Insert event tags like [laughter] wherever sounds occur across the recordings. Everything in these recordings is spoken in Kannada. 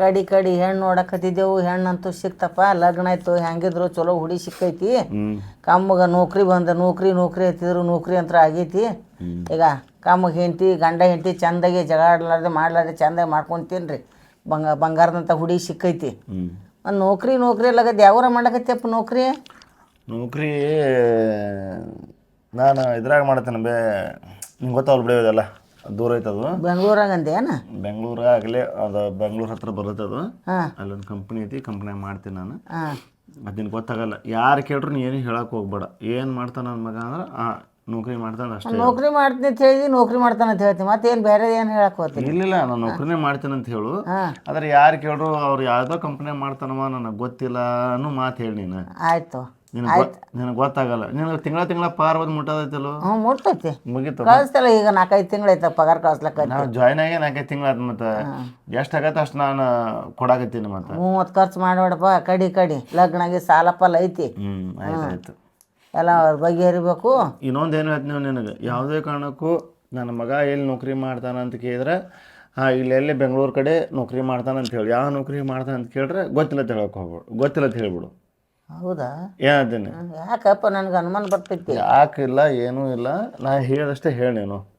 ಕಡಿ ಕಡಿ ಹೆಣ್ಣು ನೋಡಕತ್ತಿದ್ದೆವು ಹೆಣ್ಣಂತೂ ಸಿಕ್ತಪ್ಪ ಲಗ್ನ ಆಯ್ತು ಹೆಂಗಿದ್ರು ಚಲೋ ಹುಡಿ ಸಿಕ್ಕೈತಿ. ಕಮ್ಮಗೆ ನೌಕರಿ ಬಂದ ನೌಕರಿ ನೌಕರಿ ಹತ್ತಿದ್ರು ನೌಕರಿ ಅಂತ ಆಗೈತಿ. ಈಗ ಕಮ್ಮಗೆ ಹೆಂಡತಿ ಗಂಡ ಹೆಂಡತಿ ಚಂದಾಗಿ ಜಗಾಡ್ಲಾರ್ದೆ ಮಾಡ್ಲಾರ್ದೆ ಚಂದಾಗಿ ಮಾಡ್ಕೊಂತೀನ್ರಿ. ಬಂಗ ಬಂಗಾರದಂಥ ಹುಡಿ ಸಿಕ್ಕೈತಿ. ಒಂದು ನೌಕರಿ ನೌಕರಿ ಎಲ್ಲಗದ ಯಾವಾರ ಮಾಡಕತ್ತಪ್ಪ ನೌಕರಿ? ನೌಕರಿ ನಾನು ಇದ್ರಾಗ ಮಾಡ್ತೇನೆ ಬೇ ನಿಂಗೆ ಗೊತ್ತಾವಲ್ಲ ಬಿಡಿ ಇದೆಲ್ಲ. ದೂರ ಐತೆ ಅದು ಬೆಂಗಳೂರಾಗ ಅಂದೇನ ಬೆಂಗಳೂರ ಆಗಲೇ ಅದು ಬೆಂಗಳೂರು ಹತ್ರ ಬರುತ್ತೆ ಅದು. ಹಾಂ. ಅಲ್ಲೊಂದು ಕಂಪ್ನಿ ಐತಿ ಕಂಪ್ನಿಯಾಗ ಮಾಡ್ತೀನಿ ನಾನು. ಹಾಂ. ಅದು ಗೊತ್ತಾಗಲ್ಲ. ಯಾರು ಕೇಳ್ರು ನೀ ಏನು ಹೇಳಕ್ ಹೋಗ್ಬೇಡ. ಏನು ಮಾಡ್ತಾನ ನನ್ನ ಮಗ ಅಂದ್ರೆ ಆ ನೌಕರಿ ಮಾಡ್ತಾನೆ ಅಷ್ಟೇ ನೌಕರಿ ಮಾಡ್ತೀನಿ ಅಂತ ಹೇಳಿ ನೌಕರಿ ಮಾಡ್ತಾನೆ ಅಂತ ಹೇಳ್ತೀನಿ. ಏನು ಬೇರೆ ಏನು ಹೇಳಕ್ ಹೋಗ್ತೀನಿ? ಇಲ್ಲ ನಾನು ನೌಕರಿನೇ ಮಾಡ್ತೀನಿ ಅಂತ ಹೇಳು. ಹಾಂ. ಆದ್ರೆ ಯಾರು ಕೇಳ್ರು ಅವ್ರು ಯಾವ್ದೋ ಕಂಪ್ನಿಯಾಗ ಮಾಡ್ತಾನವ ನನಗೆ ಗೊತ್ತಿಲ್ಲ ಅನ್ನೋ ಮಾತು ಹೇಳಿ ನೀನು. ಆಯಿತು. ನಿನಗೆ ನಿನಗೆ ಗೊತ್ತಾಗಲ್ಲ. ನಿನಗೆ ತಿಂಗಳ ತಿಂಗಳ ಪಾರ್ ಬಂದು ಮುಟ್ಟೋದೈತಲ್ಲ? ಹ್ಞೂ ಮುಟ್ಟೈತಿ ಮುಗೀತು. ಕಳಿಸ್ತಲ್ಲ ಈಗ ನಾಲ್ಕೈದು ತಿಂಗಳೈತೆ ಪಗಾರ ಕಳಿಸ್ಲಕ್ಕ ನಾವು ಜಾಯ್ನ್ ಆಗಿ ನಾಲ್ಕೈದು ತಿಂಗಳು ಮತ್ತೆ. ಎಷ್ಟು ಆಗತ್ತೆ ಅಷ್ಟು ನಾನು ಕೊಡಾಕತ್ತೀನಿ ಮತ್ತೆ. ಮೂವತ್ತು ಖರ್ಚು ಮಾಡಬೇಡಪ್ಪ ಕಡಿ ಕಡಿ. ಲಗ್ನಾಗಿ ಸಾಲ ಪಲ್ಲ ಐತಿ. ಹ್ಞೂ ಆಯ್ತು ಆಯ್ತು. ಎಲ್ಲ ಬಗೆಹರಿಬೇಕು ಇನ್ನೊಂದು ಏನು ಹೇಳ್ತೀನಿ ನೀವು ನಿನಗೆ? ಯಾವುದೇ ಕಾರಣಕ್ಕೂ ನನ್ನ ಮಗ ಎಲ್ಲಿ ನೌಕರಿ ಮಾಡ್ತಾನೆ ಅಂತ ಕೇಳಿದ್ರೆ ಹಾಂ ಇಲ್ಲಿ ಎಲ್ಲಿ ಬೆಂಗಳೂರು ಕಡೆ ನೌಕರಿ ಮಾಡ್ತಾನೆ ಅಂತ ಹೇಳಿ. ಯಾವ ನೌಕರಿ ಮಾಡ್ತಾನೆ ಅಂತ ಕೇಳಿದ್ರೆ ಗೊತ್ತಿಲ್ಲ ಅಂತ ಹೇಳಕ್ಕೆ ಹೋಗ್ಬೇಡು. ಗೊತ್ತಿಲ್ಲ ಅಂತ ಹೇಳ್ಬಿಡು. ಹೌದಾ? ಯಾಕಪ್ಪ ನನಗೆ ಅನುಮಾನ ಬರ್ತೈತಿ ಯಾಕಿಲ್ಲ ಏನೂ ಇಲ್ಲ. ನಾ ಹೇಳಿದಷ್ಟೇ ಹೇಳಿ ನೀನು.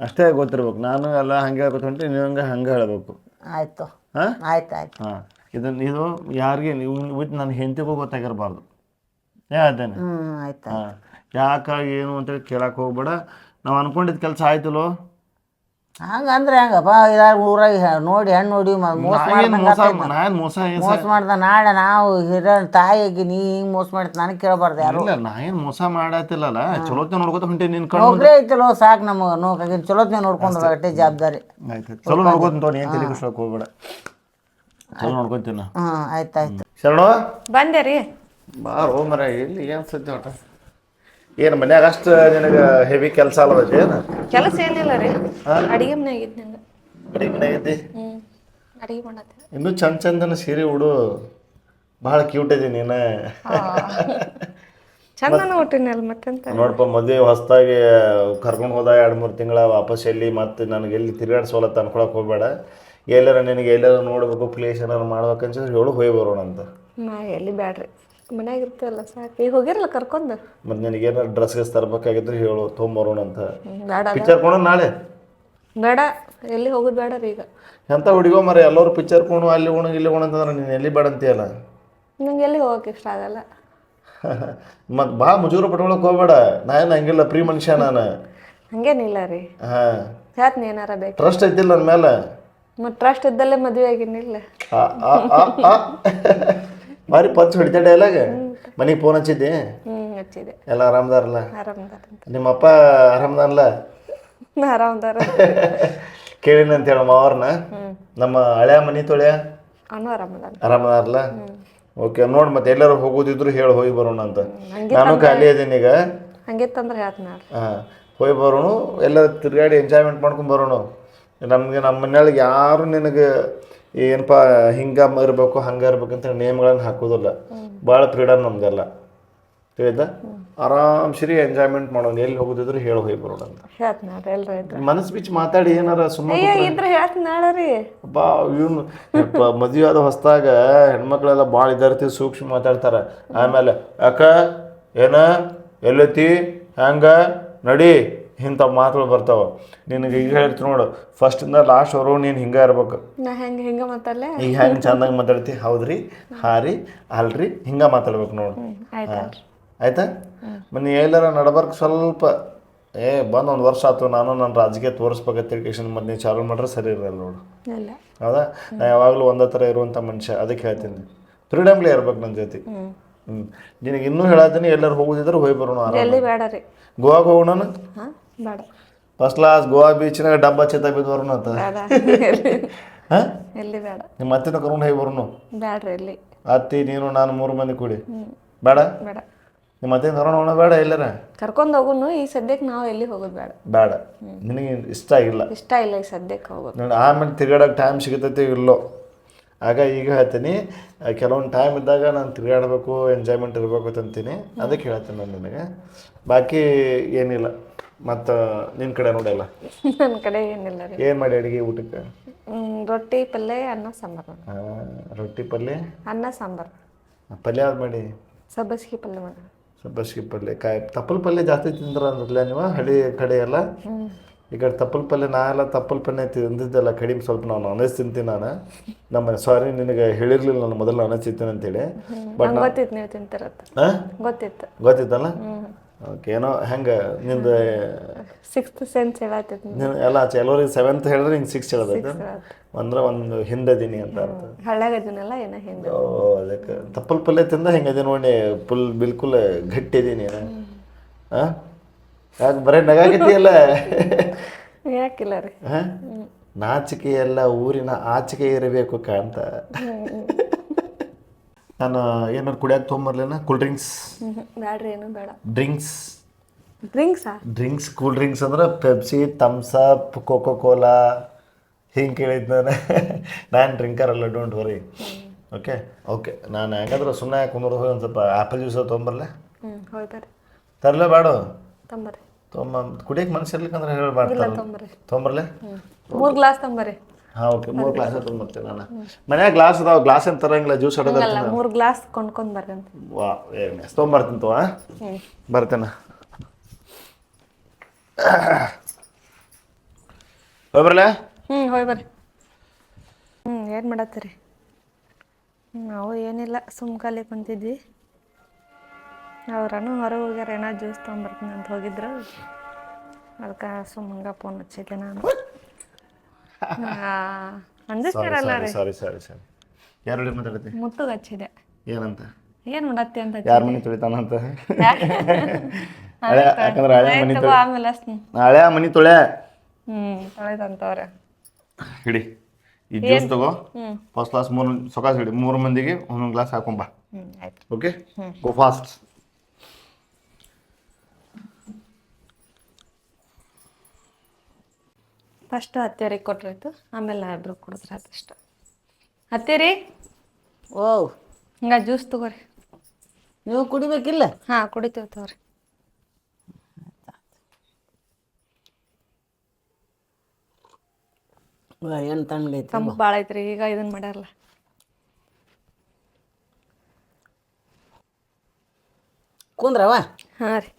ಅಷ್ಟೇ ಗೊತ್ತಿರ್ಬೇಕು. ನಾನು ಎಲ್ಲ ಹಂಗೆ ಹೇಳ್ಬೇಕು ನೀವು ಹಂಗೆ ಹಂಗೆ ಹೇಳಬೇಕು. ಆಯ್ತು. ಹಾಂ? ಆಯ್ತು ಆಯ್ತು. ಹಾಂ. ಇದನ್ನು ಇದು ಯಾರಿಗೆ ನೀವು ವಿತ್ ನನ್ನ ಹೆಂಡತಿಗೂ ಗೊತ್ತಾಗಿರಬಾರ್ದು. ಹೇಳ್ತೇನೆ ಹ್ಞೂ ಆಯ್ತು ಹಾಂ. ಯಾಕ ಏನು ಅಂತೇಳಿ ಕೇಳಕ್ಕೆ ಹೋಗ್ಬೇಡ. ನಾವು ಅನ್ಕೊಂಡಿದ್ದ ಕೆಲಸ ಆಯ್ತಲ್ಲೋ ಹಂಗಂದ್ರೆ ಹೆಂಗಪ್ಪ ಇದಾರು ಊರಾಗ ನೋಡಿ ಹೆಣ್ಣು ನೋಡಿ ಮೋಸ ಮೋಸ ಮೋಸ ಮೋಸ ಮಾಡ್ದ ನಾಳೆ ನಾವು ಹಿರ ತಾಯಿಗೆ ನೀ ಹಿಂಗ್ ಮೋಸ ಮಾಡಿದ್ ನನಗೆ ಕೇಳಬಾರ್ದು ಯಾರು. ಇಲ್ಲ ನಾ ಏನು ಮೋಸ ಮಾಡತ್ತಿಲ್ಲಲ್ಲ ಚಲೋತ್ನ ನೋಡ್ಕೊತ ಹೊಂಟೆ ನಿನ್ ಕಣ್ಣು ನೌಕರಿ ಐತಲೋ ಸಾಕು ನಮಗೆ ನೋಕಾಗಿ ಚಲೋತ್ನ ನೋಡ್ಕೊಂಡು ಅಷ್ಟೇ. ಜವಾಬ್ದಾರಿ. ಚಲೋ ನೋಡ್ಕೊತೀನಿ ತೋನಿ ಏನು ತಲೆ ಬಿಡ್ಸೋಕೆ ಹೋಗ್ಬೇಡ. ಚಲೋ ನೋಡ್ಕೊಂತೀನಿ ಹ್ಞೂ ಆಯ್ತು ಆಯ್ತು. ಶರಣು? ಬಂದೆ ರೀ. ಬಾರೋ ಮರ ಇಲ್ಲಿ ಏನು ಸದ್ಯ ಒಟ್ಟ ಏನು ಮನ್ಯಾಗ ಅಷ್ಟು ನಿನಗೆ ಹೆವಿ ಕೆಲಸ ಅಲ್ಲದ ಏನು? ಕೆಲಸ ಏನಿಲ್ಲ ರೀ. ಅಡಿಗೆ ಮನ್ಯಾಗ ನಂಗೆ ಅಡಿಗೆ ಮನ್ಯಾಗ ಇದ್ದಿ? ಅಡಿಗೆ ಮಾಡತ್ತೆ ಇನ್ನೂ ಚಂದ ಚಂದನ ಸೀರೆ ಉಡು. ಭಾಳ ಕ್ಯೂಟ್ ಇದೆ ನೀನು. ಚಂದನ ಹುಟ್ಟಿನಲ್ಲ ಮತ್ತೆಂತ? ನೋಡಪ್ಪ ಮದುವೆ ಹೊಸದಾಗಿ ಕರ್ಕೊಂಡು ಹೋದ ಎರಡು ಮೂರು ತಿಂಗಳ ವಾಪಸ್ ಎಲ್ಲಿ ಮತ್ತೆ ನನಗೆ ಎಲ್ಲಿ ತಿರುಗಾಡ್ಸೋಲತ್ತ ಅನ್ಕೊಳಕ್ ಹೋಗ್ಬೇಡ. ಎಲ್ಲಾರ ನಿನಗೆ ಎಲ್ಲರೂ ನೋಡ್ಬೇಕು ಪ್ಲೇಸ್ ಏನಾರು ಮಾಡ್ಬೇಕಂತ ಹೇಳು ಹೋಗಿ ಬರೋಣ ಅಂತ ನಾ ಎಲ್ಲಿ ಬ್ಯಾಡ್ರಿ. ಮನ್ಯಾಗ ಇರ್ತಲ್ಲ ಸಾಕು. ಈಗ ಹೋಗಿರಲ್ಲ ಕರ್ಕೊಂಡು? ಮತ್ತು ನಿನಗೆ ಏನಾರು ಡ್ರೆಸ್ ಗಿಸ್ ತರಬೇಕಾಗಿದ್ರೆ ಹೇಳು ತೊಗೊಂಬರೋಣ ಅಂತ. ಬೇಡ. ಪಿಕ್ಚರ್ ಕೊಡೋಣ ನಾಳೆ. ಬೇಡ ಎಲ್ಲಿ ಹೋಗೋದು ಬೇಡ ರೀ ಈಗ. ಎಂತ ಹುಡುಗೋ ಮರ ಎಲ್ಲರೂ ಪಿಕ್ಚರ್ ಕೊಡು ಅಲ್ಲಿ ಉಣ ಇಲ್ಲಿ ಉಣ ಅಂತಂದ್ರೆ ನೀನು ಎಲ್ಲಿ ಬೇಡ ಅಂತೀಯಲ್ಲ? ನಂಗೆ ಎಲ್ಲಿ ಹೋಗಕ್ಕೆ ಇಷ್ಟ ಆಗಲ್ಲ. [laughs] ಮತ್ತು ಭಾಳ ಮುಜೂರು ಪಟ್ಕೊಳಕ್ ಹೋಗ್ಬೇಡ. ನಾನು ಹಂಗಿಲ್ಲ ಪ್ರೀ ಮನುಷ್ಯ ನಾನು. ಹಂಗೇನಿಲ್ಲ ರೀ. ಹಾಂ. ಹೇಳ್ತೀನಿ ಏನಾರ ಬೇಕು? ಟ್ರಸ್ಟ್ ಐತಿಲ್ಲ ನನ್ನ ಮೇಲೆ ಮತ್ತು ಟ್ರಸ್ಟ್ ಇದ್ದಲ್ಲೇ ಮದುವೆ ಆಗಿನಿಲ್ಲ. ಆ, ಆ, ಆ, ಆ. [laughs] ಭಾರಿ ಪಂಚ್ ಹೊಡಿತಾ ಡೈಲಾಗ ಮನೆಗೆ ಫೋನ್ ಹಚ್ಚಿದ್ದೆ. ಹ್ಞೂ ಹಚ್ಚಿದೆ ಎಲ್ಲ ಆರಾಮದಾರಲ್ಲ? ಆರಾಮದಾರಂತ. ನಿಮ್ಮಪ್ಪ ಆರಾಮದಾರಲ್ಲ? ಆರಾಮದಾರ. [laughs] ಕೇಳಿನ ಅಂತ ಹೇಳ ಮಾವರ್ನ. ನಮ್ಮ ಹಳೆಯ ಮನೆ ತೊಳೆಯ? ಅವನು ಆರಾಮದಾರ. ಆರಾಮದಾರಲ್ಲ? ಓಕೆ ನೋಡಿ ಮತ್ತೆ ಎಲ್ಲರೂ ಹೋಗೋದಿದ್ರು ಹೇಳಿ ಹೋಗಿ ಬರೋಣ ಅಂತ. ನಾನು ಖಾಲಿ ಇದೀನಿ ಈಗ. ಹೇಳ್ತೀನಿ ಹಾಂ ಹೋಗಿ ಬರೋಣ. ಎಲ್ಲ ತಿರುಗಾಡಿ ಎಂಜಾಯ್ಮೆಂಟ್ ಮಾಡ್ಕೊಂಡು ಬರೋಣ. ನಮಗೆ ನಮ್ಮ ಮನೆಯೊಳಗೆ ಯಾರು ನಿನಗೆ ಏನಪ್ಪ ಹಿಂಗೆ ಇರಬೇಕು ಹಂಗೆ ಇರ್ಬೇಕು ಅಂತ ನೇಮ್ಗಳನ್ನು ಹಾಕೋದಿಲ್ಲ. ಭಾಳ ಫ್ರೀಡಮ್ ನಮಗೆಲ್ಲ ತಿಳಿದ? ಆರಾಮ್ ಸರಿ ಎಂಜಾಯ್ಮೆಂಟ್ ಮಾಡೋಣ ಎಲ್ಲಿ ಹೋಗುದಿದ್ರು ಹೇಳಿ ಹೋಗಿ ಬರೋಣ ಅಂತ. ಮನಸ್ಸು ಬಿಚ್ಚಿ ಮಾತಾಡಿ ಏನಾರ ಸುಮ್ಮನೆ ಇವನು ಮದುವೆ ಆದ ಹೊಸದಾಗ ಹೆಣ್ಮಕ್ಳೆಲ್ಲ ಭಾಳ ಇದಾರ್ತಿ ಸೂಕ್ಷ್ಮ ಮಾತಾಡ್ತಾರೆ. ಆಮೇಲೆ ಅಕ್ಕ ಏನ ಎಲ್ಲೈತಿ? ಹ್ಯಾಂಗ ನಡಿ. ಇಂಥ ಮಾತುಗಳು ಬರ್ತಾವ. ನಿನಗೆ ಈಗ ಹೇಳ್ತೀನಿ ನೋಡು ಫಸ್ಟಿಂದ ಲಾಸ್ಟ್ವರೆಗೂ ನೀನು ಹಿಂಗೆ ಇರ್ಬೇಕು. ನಾ ಹೆಂಗೆ ಹಿಂಗೆ ಮಾತಾಡಲೆ? ಈಗ ಹೆಂಗೆ ಚಂದಾಗಿ ಮಾತಾಡ್ತಿ? ಹೌದ್ರಿ ಹಾರಿ ಅಲ್ರಿ ಹಿಂಗೆ ಮಾತಾಡ್ಬೇಕು ನೋಡು. ಆಯ್ತು? ಆಯ್ತಾ ಮನೆ ಎಲ್ಲಾರ ನಡಬರ್ಕ್ ಸ್ವಲ್ಪ ಏ ಬಂದು ಒಂದು ವರ್ಷ ಆಯ್ತು ನಾನು ನನ್ನ ರಾಜಕೀಯ ತೋರಿಸ್ಬೇಕಂತ ಕೇಶನ್ ಮತ್ತೆ ನೀವು ಚಾಲು ಮಾಡ್ರೆ ಸರಿ ಇರಲ್ಲ ನೋಡು. ಹೌದಾ? ನಾ ಯಾವಾಗಲೂ ಒಂದೇ ಥರ ಇರುವಂಥ ಮನುಷ್ಯ ಅದಕ್ಕೆ ಹೇಳ್ತೀನಿ. ಫ್ರೀಡಮ್ಲಿ ಇರ್ಬೇಕು ನನ್ನ ಜೊತೆ. ಹ್ಞೂ ನಿನಗೆ ಇನ್ನೂ ಹೇಳತ್ತೀನಿ ಎಲ್ಲರೂ ಹೋಗೋದಿದ್ರೆ ಹೋಗಿ ಬರೋಣ ಗೋವಾಗ ಎಲ್ಲಿ ಬೇಡ ರೀ. ಗೋವಾಗೆ ಹೋಗೋಣ ಬೇಡ. ಫಸ್ಟ್ ಕ್ಲಾಸ್ ಗೋವಾ ಬೀಚ್ನಾಗ ಡಬ್ಬ ಚಿತ್ತ ಬಿದ್ದು ಬರೋಣ ಅಂತ. ಬೇಡ. [laughs] ಹಾಂ? ಎಲ್ಲಿ ಬೇಡ. ನಿಮ್ಮ ಅತ್ತೆನ ಕರ್ಕೊಂಡು ಹೋಗಿ ಬರೋಣ. ಬೇಡ್ರಿ ಎಲ್ಲಿ. ಅತ್ತಿ ನೀನು ನಾನು ಮೂರು ಮಂದಿ ಕೂಡಿ. ಬೇಡ? ಬೇಡ. ನಿಮ್ಮ ಅತ್ತೆ ಕರ್ಕೊಂಡು ಹೋಗೋಣ ಬೇಡ ಎಲ್ಲರ ಕರ್ಕೊಂಡು ಹೋಗುನು ಈ ಸದ್ಯಕ್ಕೆ ನಾವು ಎಲ್ಲಿ ಹೋಗೋದು ಬೇಡ. ಬೇಡ. ನಿನಗೆ ಇಷ್ಟ ಆಗಿಲ್ಲ ಇಷ್ಟ ಇಲ್ಲ ಈ ಸದ್ಯಕ್ಕೆ ಹೋಗೋದು. ನೋಡಿ ಆಮೇಲೆ ತಿರ್ಗಾಡಕ್ಕೆ ಟೈಮ್ ಸಿಗತೈತಿ ಇಲ್ಲೋ? ಆಗ ಈಗ ಹೇಳ್ತೀನಿ ಕೆಲವೊಂದು ಟೈಮ್ ಇದ್ದಾಗ ನಾನು ತಿರುಗಾಡಬೇಕು ಎಂಜಾಯ್ಮೆಂಟ್ ಇರಬೇಕು ಅಂತೀನಿ ಅದಕ್ಕೆ ಹೇಳ್ತೀನಿ ನಾನು ನಿನಗೆ. ಬಾಕಿ ಏನಿಲ್ಲ. ಮತ್ತು ನಿನ್ನ ಕಡೆ ನೋಡಲ್ಲ ನನ್ನ ಕಡೆ ಏನಿಲ್ಲ ರೀ. ಏನು ಮಾಡಿ ಅಡಿಗೆ ಊಟಕ್ಕೆ? ಹ್ಮ್, ರೊಟ್ಟಿ ಪಲ್ಯ ಅನ್ನ ಸಾಂಬಾರು ರೊಟ್ಟಿ ಪಲ್ಯ? ಅನ್ನ ಸಾಂಬಾರು. ಪಲ್ಯ ಯಾವ್ದು ಮಾಡಿ? ಸಬ್ಬಸ್ಗಿ ಪಲ್ಯ ಮಾಡಿ ಸಬ್ಬಸ್ಗಿ ಪಲ್ಯ. ಕಾಯಿ ತಪ್ಪಲ್ ಪಲ್ಯ ಜಾಸ್ತಿ ತಿಂದ್ರ ಅಂದ್ರಲ್ಲ ನೀವು ಹಳ್ಳಿ ಕಡೆ ಎಲ್ಲ? ಈ ಕಡೆ ತಪ್ಪಲ್ ಪಲ್ಯ ನಾ ಎಲ್ಲ ತಪ್ಪಲ್ ಪಲ್ಯ ತಿಂದಿದ್ದೆಲ್ಲ ಕಡಿಮೆ ಸ್ವಲ್ಪ ನಾನು ನಾನ್ ವೆಜ್ ತಿಂತೀನಿ ನಾನು. ನಮ್ಮ ಸಾರಿ ನಿನಗೆ ಹೇಳಿರ್ಲಿಲ್ಲ ನಾನು ಮೊದಲು ನಾನ್ ವೆಜ್ ತಿಂತೀನಿ ಅಂತೇಳಿ. ಬಟ್ ನಂಗೆ ಗೊತ್ತಿತ್ತು ನೀವು ತಿಂತಿರತ್ತ ಹಾಂ ಗೊತ್ತಿತ್ತು. ಗೊತ್ತಿತ್ತಲ್ಲ? ಓಕೆ ಏನೋ ಹೆಂಗೆ ನಿಂದು ಸಿಕ್ಸ್ತ್ ಸೆನ್ಸ್ ಹೇಳತ್ತಿತ್ತು ನೀನು ಎಲ್ಲ ಕೆಲವ್ರಿಗೆ ಸೆವೆಂತ್ ಹೇಳಿದ್ರೆ ಹಿಂಗೆ ಸಿಕ್ಸ್ ಹೇಳಬೇಕು ಅಂದ್ರೆ ಒಂದು ಹಿಂದದೀನಿ ಅಂತ ಅರ್ಥ. ಹಳ್ಳಾಗದಿನಲ್ಲ ಏನೋ ಹಿಂದೆ. ಓ ಅದಕ್ಕೆ ತಪ್ಪಲ್ ಪಲ್ಲೆ ತಿಂದ ಹೆಂಗದೆ ನೋಡಿ ಫುಲ್ ಬಿಲ್ಕುಲ್ ಗಟ್ಟಿ ಇದೀನಿ. ಹಾಂ ಯಾಕೆ ಬರೀ ನಗಾಗಿದ್ದೀಯಲ್ಲ? ಯಾಕಿಲ್ಲ ರೀ. ಹಾಂ? ನಾಚಿಕೆ ಎಲ್ಲ ಊರಿನ ಆಚಿಕೆ ಇರಬೇಕು ಕಾಂತ ನಾನು ಏನಾರು ಕುಡಿಯಕ್ಕೆ ತೊಗೊಂಬರ್ಲೇನ? ಕೂಲ್ ಡ್ರಿಂಕ್ಸ್ ಬೇಡ್ರಿ ಬ್ಯಾಡ್ರಿ ಏನು ಬೇಡ. ಡ್ರಿಂಕ್ಸ್ ಡ್ರಿಂಕ್ಸಾ ಡ್ರಿಂಕ್ಸ್ ಕೂಲ್ ಡ್ರಿಂಕ್ಸ್ ಅಂದ್ರೆ Pepsi Thums Up up Coca Cola ಹಿಂಗೆ ಕೇಳಿದ್ದು ನಾನು. ನಾನು ಡ್ರಿಂಕರ್ ಅಲ್ಲ ಡೋಂಟ್ ವರಿ ಓಕೆ ಓಕೆ ನಾನು ಯಾಕಂದ್ರೆ ಸುಮ್ಮನೆ ಕುಂದ್ರೆ ಹೋಗಿ ಒಂದು ಸ್ವಲ್ಪ ಆ್ಯಪಲ್ ಜ್ಯೂಸ್ ತೊಗೊಂಬರ್ಲೆ? ಹ್ಞೂ ಬರ್ರಿ. ತರಲೇ ಬೇಡ. ತಂಬರ್ರಿ ತೊಗೊಂಬ ಕುಡಿಯಕ್ಕೆ ಮನಸ್ಸಿರ್ಲಿಕ್ಕಂದ್ರೆ ಹೇಳಬಾರ್ದು ತೊಂಬರ್ರಿ ಹ್ಞೂ ಮೂರು ಗ್ಲಾಸ್ ತಂಬರ್ರಿ ಹಾಂ ಓಕೆ ಮೂರು ಗ್ಲಾಸ್ ತೊಗೊಂಬರ್ತೀನಿ ನಾನು ಮನ್ಯಾಗ ಗ್ಲಾಸ್ ಅದಾವ ಗ್ಲಾಸ್ ಏನು ತರಂಗಿಲ್ಲ ಜ್ಯೂಸ್ ಅಲ್ಲ ಮೂರು ಗ್ಲಾಸ್ ಕೊಂಡ್ಕೊಂಡ್ ಬರ್ರಿ ಅಂತ ವಾ ಏನ್ ತೊಗೊಂಬರ್ತೀನಿ ತೋ ಹ್ಞೂ ಹೋಯ್ ಬರಲ? ಹ್ಞೂ ಹೋಯ್ ಬರ್ರಿ. ಹ್ಞೂ ಏನು ಮಾಡತ್ತೀರಿ? ನಾವು ಏನಿಲ್ಲ ಸುಮ್ ಖಾಲಿ ಕುಂತಿದ್ವಿ. ಅವ್ರನು ಹೊರಗೆ ಹೋಗ್ಯಾರ ಏನೋ ಜ್ಯೂಸ್ ತೊಗೊಂಬರ್ತೀನಿ ಅಂತ ಹೋಗಿದ್ರು. ಅದಕ್ಕೆ ಸುಮ್ಮಂಗ ಫೋನ್ ಹಚ್ಚಿದ್ದೆ ನಾನು. ಅಂದಿಸ್ತಾರಲ್ಲ ರೀ. ಸಾರಿ ಸಾರಿ ಸಾರಿ ಯಾರು ಹೇಳಿ ಮಾತಾಡತ್ತೆ ಮುತ್ತುಗೆ ಹಚ್ಚಿದೆ ಏನಂತ? ಏನು ಮಾಡತ್ತಿ ಅಂತ ಯಾರ ಮನೆ ತೊಳಿತಾನಂತ? ಹಳೆ ಯಾಕಂದ್ರೆ ಹಳೆ ಮನೆ ತಗೋ ಆಮೇಲೆ ಹಚ್ತೀನಿ. ಹಳೆ ಮನೆ ತೊಳೆ. ಹ್ಞೂ ತೊಳೆದಂತವ್ರೆ ಹಿಡಿ ಈ ಜ್ಯೂಸ್ ತಗೋ. ಫಸ್ಟ್ ಕ್ಲಾಸ್ ಮೂರು ಸೊಕಾಸ್ ಹಿಡಿ ಮೂರು ಮಂದಿಗೆ ಒಂದೊಂದು ಗ್ಲಾಸ್ ಹಾಕೊಂಬಾ ಆಯ್ತು. ಓಕೆ ಗೋ ಫಾಸ್ಟ್ ಫಸ್ಟ್ ಹತ್ತಿಯರಿಗೆ ಕೊಟ್ರಾಯ್ತು ಆಮೇಲೆ ನಾ ಇಬ್ರು ಕುಡಿದ್ರೆ ಅದಷ್ಟು ಅತ್ತೆರಿ ಹತ್ತಿರಿ? ಓ ಹಿಂಗ ಜ್ಯೂಸ್ ತಗೋರಿ. ನೀವು ಕುಡಿಬೇಕಿಲ್ಲ? ಹಾಂ ಕುಡಿತೀವಿ ತಗೋರಿ. ಏನು ತಣ್ಣಗೈತಿ ತಂಪು ಭಾಳ ಐತ್ರಿ ಈಗ ಇದನ್ನ ಮಾಡ್ಯಾರಲ್ಲ. ಕುಂದ್ರವ? ಹಾಂ ರೀ.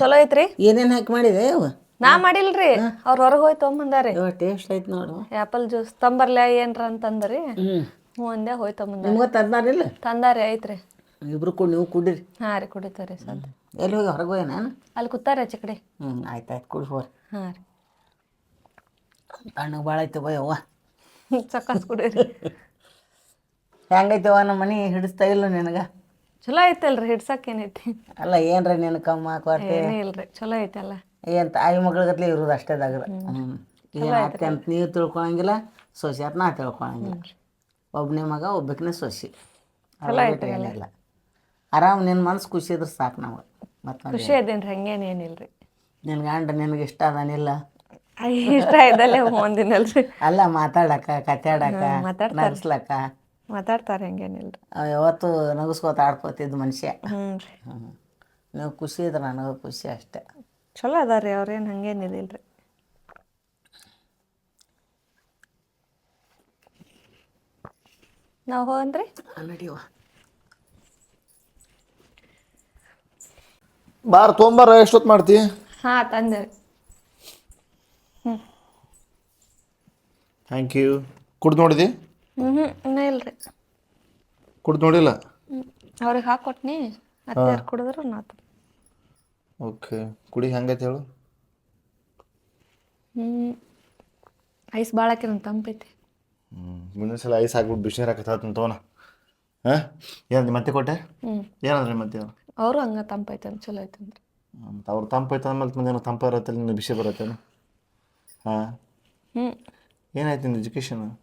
ಚಲೋ ಐತ್ರಿ? ಏನೇನು ಹಾಕಿ ಮಾಡಿದೆ ಅವ? ನಾ ಮಾಡಿಲ್ರಿ. ಅವ್ರ ಹೊರಗೆ ಹೋಗಿ ತೊಗೊಂಬಂದಾರಿ. ಟೇಸ್ಟ್ ಐತಿ ನೋಡು. ಆಪಲ್ ಜ್ಯೂಸ್ ತಂಬರ್ಲೆ ಏನ್ರ ಅಂತಂದ್ರಿ. ಹ್ಞೂ ಅಂದೆ ಹೋಯ್ ತೊಗೊಂಬಂದ ನಿಮ್ಗೆ ತಂದಾರಿಲ್ಲ ತಂದಾರಿ ಐತ್ರಿ. ಇಬ್ರು ಕುಡಿ ನೀವು ಕುಡಿರಿ. ಹಾಂ ರೀ ಕುಡಿತಾರಿ ಸದ್ ಎಲ್ಲಿ ಹೋಗಿ ಹೊರಗೆ ಹೋಗಿ ನಾನು ಅಲ್ಲಿ ಕೂತಾರ ಕಡೆ. ಹ್ಞೂ ಆಯ್ತು ಆಯ್ತು ಕುಡಿ ಹೋರಿ. ಹಾಂ ರೀ. ತಣ್ಣಗೆ ಭಾಳ ಐತೆ ಬೈ ಅವ್ವ. ಚಕ್ಕಸ್ ಕುಡೀರಿ [laughs] ಹೆಂಗೈತವ ನಮ್ಮ ಮನೆ? ಹಿಡಿಸ್ತಾ ಇಲ್ಲ ನಿನಗೆ? ಚಲೋ ಐತಲ್ರಿ ಹಿಡ್ಸಕ್ಕೆ ಏನೈತಿ ಅಲ್ಲ ಏನ್ರಿ ನಿನ್ನ ಕಮ್ಮ ಕೊರತೆ? ಏನೇ ಇಲ್ರಿ ಚಲೋ ಐತಲ್ಲ. ಏನು ತಾಯಿ ಮಗಳಿಗತ್ಲೆ ಇರೋದು ಅಷ್ಟೇ ದಾಗ ಏನು ಅಂತ ನೀವು ತಿಳ್ಕೊಳಂಗಿಲ್ಲ ಸೊಸೆ ಅಂತ ನಾ ತಿಳ್ಕೊಳಂಗಿಲ್ಲ. ಒಬ್ಬನೇ ಮಗ ಒಬ್ಬಕ್ಕನೇ ಸೊಸಿ. ಇಲ್ಲ. ಏನಿಲ್ಲ ಆರಾಮ್ ನಿನ್ನ ಮನ್ಸು ಖುಷಿ ಇದ್ರೆ ಸಾಕು ನಮಗೆ ಮತ್ತೆ ಖುಷಿ ಅದೇನ್ರಿ ಹಂಗೇನೇನಿಲ್ರಿ ನಿನ್ನ ಗಂಡ ನಿನಗೆ ಇಷ್ಟ ಅದಾನಿಲ್ಲ? ಇಷ್ಟ ಇದ್ದಲ್ಲೇ ಒಂದಿನಲ್ರಿ ಅಲ್ಲ ಮಾತಾಡಕ ಕತ್ತಾಡಕ. ನಗಿಸ್ಲಕ್ಕ ಮಾತಾಡ್ತಾರೆ. ಹಂಗೇನಿಲ್ರಿ ಅವ ಯಾವತ್ತು ನಗಿಸ್ಕೋತ ಆಡ್ಕೋತಿದ್ದ ಮನುಷ್ಯ. ನೀವು ಖುಷಿ ಇದ್ರೆ ನನಗೆ ಖುಷಿ ಅಷ್ಟೇ. ಚಲೋ ಅದಾರಿ ಅವ್ರೇನು ಹಂಗೇನಿಲ್ಲ ರೀ ನಾವು ಹೋಗನ್ರಿ ನಡಿಯವ ಬಾರ್ ತೊಂಬಾರ ಎಷ್ಟೊತ್ತು ಮಾಡ್ತಿ? ಹಾ ತಂದೆ ಥ್ಯಾಂಕ್ ಯು ಕುಡ್ದು ನೋಡಿದಿ? ಹ್ಞೂ ಹ್ಮ್ ಇನ್ನೂ ಇಲ್ರಿ. ಕುಡ್ದು ನೋಡಿಲ್ಲ? ಅವ್ರಿಗೆ ಹಾಕೊಟ್ನಿ ಅತ್ತೆ ಕುಡಿದ್ರು ನಾತು ಓಕೆ. ಕುಡಿ ಹೆಂಗೈತೆ ಹೇಳು. ಹ್ಞೂ ಐಸ್ ಭಾಳ ಹಾಕಿರ ತಂಪೈತೆ. ಹ್ಞೂ ಮುಂದಿನ ಸಲ ಐಸ್ ಹಾಕ್ಬಿಟ್ಟು ಬಿಸಿನೀರು ಹಾಕತ್ತ ತೋನ ಹಾಂ? ಏನಂದ್ರೆ ಮತ್ತೆ ಕೊಟ್ಟೆ? ಹ್ಞೂ ಏನಂದ್ರೆ ಮತ್ತೆ ಅವ್ರು ಹಂಗೆ ತಂಪೈತೆ ಅಂತ ಚಲೋ ಐತೆ ಅಂದ್ರೆ. ಅವ್ರು ತಂಪೈತೆ ಆಮೇಲೆ ಮುಂದೆ ಏನೋ ತಂಪ ಇರತ್ತೆ ನಿನ್ನ ಬಿಸಿ ಬರತ್ತೇನು. ಹಾಂ? ಹ್ಞೂ ಏನಾಯ್ತು ನಿಮ್ಮ ಎಜುಕೇಷನ್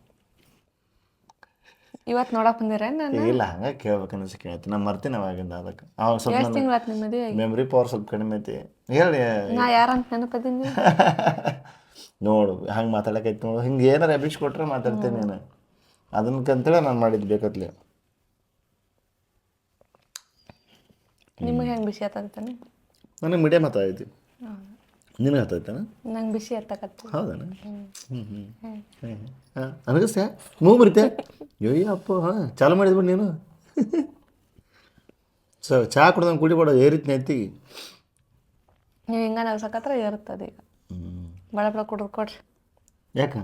ಇವತ್ತು ನೋಡಕ್ ಬಂದಿರ ನಾನು? ಇಲ್ಲ ಹಂಗೆ ಕೇಳ್ಬೇಕು ಅನಿಸಿ ಕೇಳ್ತೀನಿ. ನಾನು ಮರ್ತೀನಿ ಅವಾಗಿಂದ ಅದಕ್ಕೆ. ಅವಾಗ ಸ್ವಲ್ಪ ಎಷ್ಟು ತಿಂಗಳು ಆತು ನಿಮ್ಮ ಮದುವೆ ಆಗಿ ಮೆಮ್ರಿ ಪವರ್ ಸ್ವಲ್ಪ ಕಡಿಮೆ ಐತಿ. ಹೇಳಿ. ನಾ ಯಾರಂತ ನೆನಪದೀನಿ [laughs] ನೋಡು ಹಂಗೆ ಮಾತಾಡಕೈತಿ ನೋಡು. ಹಿಂಗೆ ಏನಾರು ಅಭಿಷ್ ಕೊಟ್ರೆ ಮಾತಾಡ್ತೀನಿ ನಾನು. ಅದನ್ಕಂತೇಳಿ ನಾನು ಮಾಡಿದ್ದು ಬೇಕತ್ಲಿ. ನಿಮಗೆ ಹೆಂಗೆ ಬಿಸಿ ಆತಂತಾನೆ ನನಗೆ ಮೀಡಿಯಮ್ ಮಾತಾಡೈತಿ ನಿನಗೆ ಹತ್ತೈತೇನ ನಂಗೆ ಬಿಸಿ ಹತ್ತಕತ್ತ ಹೌದಣ್ಣ ಹ್ಞೂ ಹ್ಞೂ ಹಾಂ ನನಗಸ್ತೆ ಮೂಗು ಬರುತ್ತೆ ಅಯ್ಯೋ ಅಪ್ಪ ಹಾಂ ಚಾಲು ಮಾಡಿದ್ಬಿಡು ನೀನು. ಸೊ ಚಹಾ ಕುಡ್ದಂಗೆ ಕುಡಿಬೇಡ ಏರಿತ್ ಐತಿ ನೀವು ಹಿಂಗೆ ನಗ್ಸಕತ್ರ ಏರುತ್ತದೆ ಈಗ. ಬಳ ಬಳ ಕುಡಿದು ಕೊಡ್ರಿ. ಯಾಕ?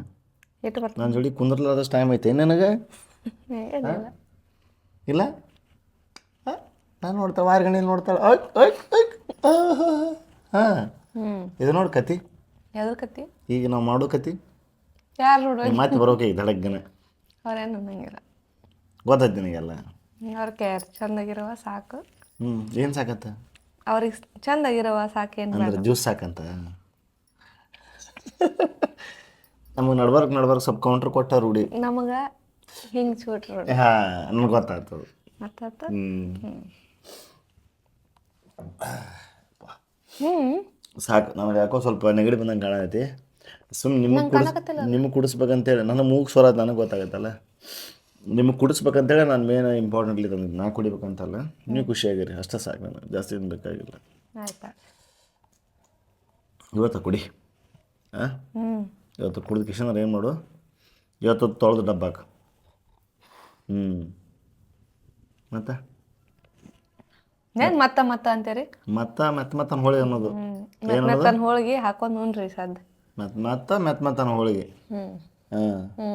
ಇಟ್ಟು ಬರ್ತೀನಿ. ನನ್ನ ಜೋಡಿ ಕುಂದ್ರಲಾದಷ್ಟು ಟೈಮ್ ಐತೆ. ನನಗೆ? ಇಲ್ಲ? ನಾನು ನೋಡ್ತಾಳೆ ವಾರಗಣಿಲಿ ನೋಡ್ತಾಳೆ. ಓಯ್ ಓಯ್ ಓಯ್. ಹಾಂ. ಇದು ನೋಡಿ ಕತಿ. ಯಾವ್ದು ಕತ್ತಿ ಈಗ ನಾವು ಮಾಡೋ ಕತಿ. ಯಾರು ನೋಡು? ಮತ್ತೆ ಬರೋಕೆ ಈಗ ಧಡಗ್ಗನ ಅವ್ರೇನು ಅನ್ನಂಗಿಲ್ಲ ಗೊತ್ತೈತೆ ನಿನಗೆಲ್ಲ? ಅವ್ರ ಕೇರ್ ಚಂದಾಗಿರುವ ಸಾಕು. ಹ್ಞೂ ಏನು ಸಾಕತ್ತ ಅವ್ರಿಗೆ ಚಂದಾಗಿರುವ ಸಾಕೇನು ಅಂದ್ರೆ ಜ್ಯೂಸ್ ಸಾಕಂತ? ನಮಗೆ ನಡ್ಬಾರ್ಕ್ ನಡ್ಬರ್ಕ್ ಸ್ವಲ್ಪ ಕೌಂಟ್ರ್ ಕೊಟ್ಟ ರೂಢಿ. ನಮಗೆ ಹಿಂಗೆ ಚೂಟ್ರು ಹಾಂ ನನಗೆ ಗೊತ್ತಾಗ್ತದೆ ಮತ್ತಾತ ಹ್ಞೂ ಹ್ಞೂ ಸಾಕು ನನಗೆ ಯಾಕೋ ಸ್ವಲ್ಪ ನೆಗಡಿ ಬಂದಂಗೆ ಕಾಣತೈತಿ ಸುಮ್ಮನೆ ನಿಮಗೆ ಕುಡಿಸ್ ನಿಮಗೆ ಕುಡಿಸ್ಬೇಕಂತೇಳಿ ನನ್ನ ಮೂಗು ಸ್ವರ ನನಗೆ ಗೊತ್ತಾಗತ್ತಲ್ಲ. ನಿಮಗೆ ಕುಡಿಸ್ಬೇಕಂತೇಳಿ ನಾನು ಮೇನ್ ಇಂಪಾರ್ಟೆಂಟ್ಲಿ ತಂದಿದ್ದು ನಾ ಕುಡಿಬೇಕಂತಲ್ಲ. ನೀವು ಖುಷಿಯಾಗಿರಿ ಅಷ್ಟೇ ಸಾಕು ನನಗೆ ಜಾಸ್ತಿ ಏನು ಬೇಕಾಗಿಲ್ಲ. ಇವತ್ತು ಕುಡಿ. ಹಾಂ ಇವತ್ತು ಕುಡಿದ ಕಿಶನ್ ಏನು ಮಾಡು? ಇವತ್ತು ತೊಳೆದು ಡಬ್ಬಾಕ ಹ್ಞೂ ಮತ್ತೆ? ಏನು ಮತ್ತ ಮತ್ತ ಅಂತೀರಿ? ಮತ್ತ ಮೆತ್ ಮತ್ತನ ಹೋಳಿಗೆ ಅನ್ನೋದು. ಮೆತ್ತ ಮೆತ್ತನ ಹೋಳಿಗೆ ಹಾಕೊಂಡು ಉಣ್ರಿ ಸದ್ ಮತ್ ಮತ್ತ ಮೆತ್ ಮತ್ತನ ಹೋಳಿಗೆ. ಹ್ಞೂ ಹಾಂ. ಹ್ಞೂ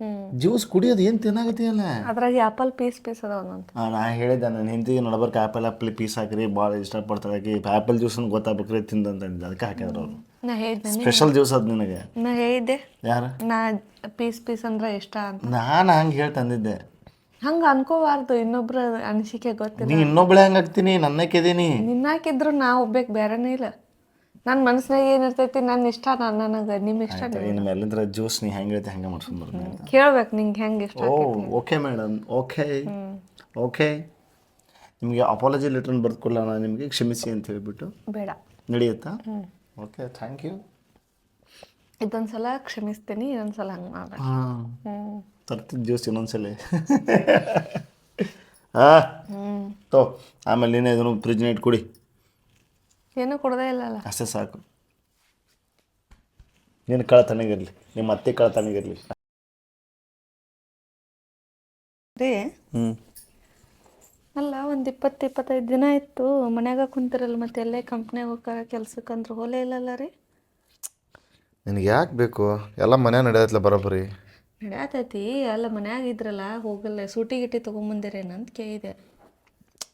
ಹ್ಞೂ ಜ್ಯೂಸ್ ಕುಡಿಯೋದು ಏನು ತಿನ್ನಾಗತ್ತೀಯಲ್ಲ ಅದ್ರಾಗ ಆಪಲ್ ಪೀಸ್ ಪೀಸ್ ಅದ ಒಂದೊಂದು ಹಾಂ ನಾ ಹೇಳಿದ್ದೆ ನನ್ನ ಹೆಂಡತಿಗೆ ನೋಡಬೇಕು ಆಪಲ್ ಆ್ಯಪಲ್ ಪೀಸ್ ಹಾಕ್ರಿ ಭಾಳ ಇಷ್ಟಪಡ್ತಾರೆ ಆಕಿ ಆಪಲ್ ಜ್ಯೂಸ್ ಅಂತ ಗೊತ್ತಾಗ್ಬೇಕ್ರಿ ತಿಂದಂತ ಅದಕ್ಕೆ ಹಾಕಿದ್ರು ಅವ್ರು. ನಾ ಹೇಳಿದ್ದೆ ಸ್ಪೆಷಲ್ ಜ್ಯೂಸ್ ಅದು ನಿನಗೆ. ನಾ ಹೇಳಿದ್ದೆ. ಯಾರು? ನಾ ಪೀಸ್ ಪೀಸ್ ಅಂದ್ರೆ ಇಷ್ಟ ಅಂತ. ನಾನು ಹಂಗೆ ಹೇಳಿ ತಂದಿದ್ದೆ. ಹಂಗೆ ಅನ್ಕೋಬಾರ್ದು ಇನ್ನೊಬ್ರ ಅನಿಸಿಕೆ ಗೊತ್ತಿಲ್ಲ. ನೀ ಇನ್ನೊಬ್ಳೆ ಹಂಗೆ ಆಗ್ತೀನಿ ನನ್ನ ಕೆದೀನಿ. ನಿನ್ನಾಕಿದ್ರು ನಾ ಒಬ್ಬೇಕ್ ಬೇರೆನೇ ಇಲ್ಲ. ನನ್ನ ಮನಸ್ಸಿನಾಗ ಏನಿರ್ತೈತಿ ನನ್ನ ಇಷ್ಟ ನಾನು ನನಗೆ ನಿಮ್ಮ ಇಷ್ಟ ಇನ್ನು ಮೇಲಿಂದ್ರ ಜ್ಯೂಸ್ ನೀ ಹೆಂಗೆ ಹೇಳ್ತಿ ಹಂಗೆ ಮಾಡ್ಸ್ಕೊಂಡು ಬರ್ತೀನಿ ಕೇಳ್ಬೇಕು ನಿಂಗೆ ಹೆಂಗೆ ಇಷ್ಟ ಓ ಓಕೆ ಮೇಡಮ್ ಓಕೆ. ಓಕೆ. ನಿಮಗೆ ಅಪಾಲಜಿ ಲೆಟರ್ ಬರ್ದುಕೊಡ್ಲ ನಾನು ನಿಮಗೆ ಕ್ಷಮಿಸಿ ಅಂತ ಹೇಳಿಬಿಟ್ಟು? ಬೇಡ. ನಡೆಯುತ್ತಾ? Okay thank you. ಇದೊಂದ್ಸಲ ಕ್ಷಮಿಸ್ತೀನಿ ಇದೊಂದ್ಸಲ ಹಂಗೆ ಮಾಡ್ಬೇಡ. ಹಾಂ. ಹ್ಞೂ ತರ್ತಿದ್ದು ಜ್ಯೂಸ್ ಇನ್ನೊಂದ್ಸಲ. ಹ್ಮ್ ತೋ ಆಮೇಲೆ ನೀನೇ ಇದನ್ನು ಫ್ರಿಜ್ ಇಟ್ಟು ಕುಡಿ ಏನೂ ಕೊಡದೇ ಇಲ್ಲಲ್ಲ. ಅಷ್ಟೇ ಸಾಕು. ನೀನು ಕಳ ತಣ್ಣಗಿರಲಿ ನಿಮ್ಮ ಅತ್ತೆ ಕಳ ತಣ್ಣಗಿರಲಿ ರೀ ಹ್ಞೂ ಅಲ್ಲ ಒಂದು ಇಪ್ಪತ್ತು ಇಪ್ಪತ್ತೈದು ದಿನ ಇತ್ತು ಮನ್ಯಾಗ ಕುಂತಿರಲ್ಲ ಮತ್ತೆ ಎಲ್ಲೇ ಕಂಪ್ನಿಯಾಗ ಹೋಗಾರ ಕೆಲ್ಸಕ್ಕೆ ಅಂದ್ರೆ ಹೋಲೇ ಇಲ್ಲಲ್ಲ ರೀ? ನಿನಗೆ ಯಾಕೆ ಬೇಕು? ಎಲ್ಲ ಮನೆ ನಡೆಯತ್ಲ ಬರೋಬ್ಬರಿ. ನಡ್ಯಾತೈತಿ ಅಲ್ಲ ಮನ್ಯಾಗ ಇದ್ರಲ್ಲ ಹೋಗಲ್ಲ ಸೂಟಿ ಗಿಟಿ ತೊಗೊಂಬಂದಿರೇನಂತ ಕೇಳಿದೆ.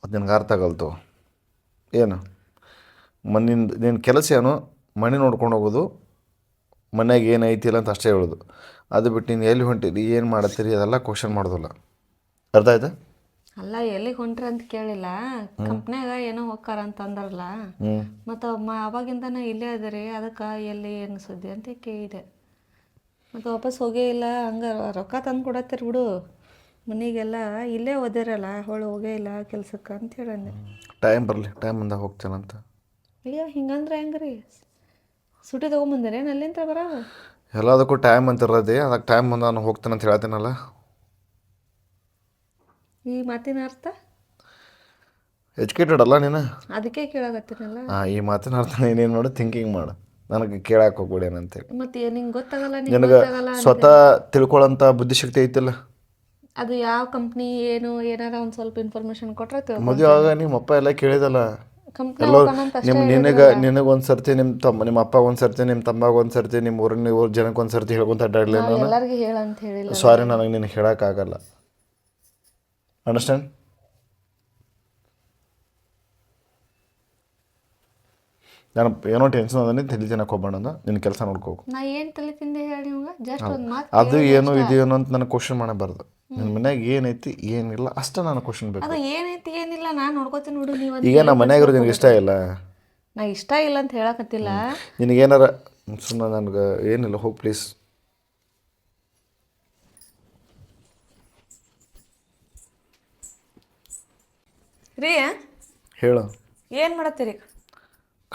ಅದು ನಿನಗೆ ಅರ್ಥ ಆಗಲ್ತು ಏನು? ಮಣ್ಣಿಂದ ನಿನ್ನ ಕೆಲಸ ಏನು? ಮನೆ ನೋಡ್ಕೊಂಡು ಹೋಗೋದು ಮನ್ಯಾಗ ಏನು ಐತಿಲ್ಲ ಅಂತ ಅಷ್ಟೇ ಹೇಳೋದು. ಅದು ಬಿಟ್ಟು ನೀನು ಎಲ್ಲಿ ಹೊಂಟಿರಿ ಏನು ಮಾಡತ್ತೀರಿ ಅದೆಲ್ಲ ಕ್ವಶನ್ ಮಾಡೋದಿಲ್ಲ. ಅರ್ಥ ಆಯ್ತಾ? ಅಲ್ಲ ಎಲ್ಲಿಗೆ ಹೊಂಟ್ರ ಅಂತ ಕೇಳಿಲ್ಲ. ಕಂಪ್ನ್ಯಾಗ ಏನೋ ಹೋಗ್ತಾರ ಅಂತ ಅಂದ್ರಲ್ಲ. ಮತ್ತು ಅವಾಗಿಂದನ ಇಲ್ಲೇ ಅದರಿ ಅದಕ್ಕೆ ಎಲ್ಲಿ ಏನು ಸುದ್ದಿ ಅಂತ ಕೇಳಿದೆ. ಮತ್ತು ವಾಪಸ್ ಹೋಗೇ ಇಲ್ಲ. ಹಂಗೆ ರೊಕ್ಕ ತಂದು ಕೊಡತ್ತೀರಿ ಬಿಡು. ಮನೆಗೆಲ್ಲ ಇಲ್ಲೇ ಓದ್ಯಾರಲ್ಲ ಹೊಳು ಹೋಗೇ ಇಲ್ಲ ಕೆಲ್ಸಕ್ಕೆ ಅಂತ ಹೇಳಂದೆ. ಟೈಮ್ ಬರಲಿ ಟೈಮ್ ಬಂದಾಗ ಹೋಗ್ತೇನಂತ ಅಯ್ಯೋ ಹಿಂಗಂದ್ರೆ ಹೆಂಗೆ ರೀ ಸುಟಿ ತೊಗೊಂಬಂದಿರೇನು ಅಲ್ಲಿಂದ ಬರ? ಎಲ್ಲದಕ್ಕೂ ಟೈಮ್ ಅಂತ ಇರೋದೇ ಅದಕ್ಕೆ ಟೈಮ್ ಬಂದ ನಾನು ಹೋಗ್ತೇನೆ ಅಂತ ಹೇಳ್ತೀನಲ್ಲ ಈ ಮಾತಿನ ಅರ್ಥ? ಎಜುಕೇಟೆಡ್ ಅಲ್ಲ ನೀನು? ಅದಕ್ಕೆ ಕೇಳಾಗತ್ತೀನಲ್ಲ ಹಾಂ ಈ ಮಾತಿನ ಅರ್ಥ ನೀನೇನು ಮಾಡು ಥಿಂಕಿಂಗ್ ಮಾಡು. ನನಗೆ ಕೇಳಕ್ಕೆ ಹೋಗ್ಬೇಡೇನಂತೇಳಿ ಮತ್ತೆ ನಿಂಗೆ ಗೊತ್ತಾಗಲ್ಲ ನಿಂಗೆ ನಿನಗೆ ಗೊತ್ತಾಗಲ್ಲ ಸ್ವತಃ ತಿಳ್ಕೊಳ್ಳೋಂಥ ಬುದ್ಧಿಶಕ್ತಿ ಐತಿಲ್ಲ? ಅದು ಯಾವ ಕಂಪ್ನಿ ಏನು ಏನಾರ ಒಂದು ಸ್ವಲ್ಪ ಇನ್ಫಾರ್ಮೇಶನ್ ಕೊಟ್ರೆ ಮದುವೆ ಆಗ ನಿಮ್ಮ ಅಪ್ಪ ಎಲ್ಲ ಕೇಳಿದಲ್ಲ? ಕಂಪ್ನಿ ಎಲ್ಲೋ ನಿನಗ ನಿಮ್ಮ ನಿನಗೆ ನಿನಗೆ ಒಂದು ಸರ್ತಿ ನಿಮ್ಮ ತಮ್ಮ ನಿಮ್ಮ ಅಪ್ಪ ಒಂದು ಸರ್ತಿ ನಿಮ್ಮ ತಮ್ಮಾಗ ಒಂದು ಸರ್ತಿ ನಿಮ್ಮ ಊರಿನ ಊರು ಜನಕ್ಕೆ ಒಂದು ಸರ್ತಿ ಹೇಳ್ಕೊಂತ ಅಡ್ಡಾಡ್ಲಿ ನಾನು? ಎಲ್ಲರಿಗೂ ಹೇಳಂತ ಹೇಳಿಲ್ಲ. ಸಾರಿ ನನಗೆ ನಿನಗೆ ಹೇಳೋಕ್ಕಾಗಲ್ಲ ಅಂಡರ್ಸ್ಟ್ಯಾಂಡ್ ನಾನು ಏನೋ ಟೆನ್ಷನ್ ಅದನ್ನ ತಲೆ ತಿನ್ನಕ್ಕೆ ಹೋಗ್ಬೇಡ ನಿನ್ನ ಕೆಲಸ ನೋಡ್ಕೋಬೇಕು ನಾ ಏನು ತಲೆ ತಿಂದೆ ಹೇಳಿ ನಿಮ್ಗೆ ಜಸ್ಟ್ ಒಂದು ಮಾತು ಅದು ಏನು ಇದೆಯೋ ಅಂತ ನನಗೆ ಕ್ವಶನ್ ಮಾಡಬಾರ್ದು ನಿನ್ನ ಮನ್ಯಾಗ ಏನೈತಿ ಏನಿಲ್ಲ ಅಷ್ಟೇ ನಾನು ಕ್ವಶನ್ ಬೇಕು. ಅದು ಏನೈತಿ ಏನಿಲ್ಲ ನಾನು ನೋಡ್ಕೋತೀನಿ ನೋಡು ನೀವು ಈಗ ನಮ್ಮ ಮನ್ಯಾಗ ಇರೋದು ನಿನಗೆ ಇಷ್ಟ ಇಲ್ಲ? ನಾ ಇಷ್ಟ ಇಲ್ಲ ಅಂತ ಹೇಳಕತ್ತಿಲ್ಲ. ನಿನಗೇನಾರ ಸುಮ್ಮನೆ ನನಗೆ ಏನಿಲ್ಲ ಹೋಗಿ ಪ್ಲೀಸ್ ರೀ ಹೇಳು. ಏನು ಮಾಡತ್ತೀರಿ?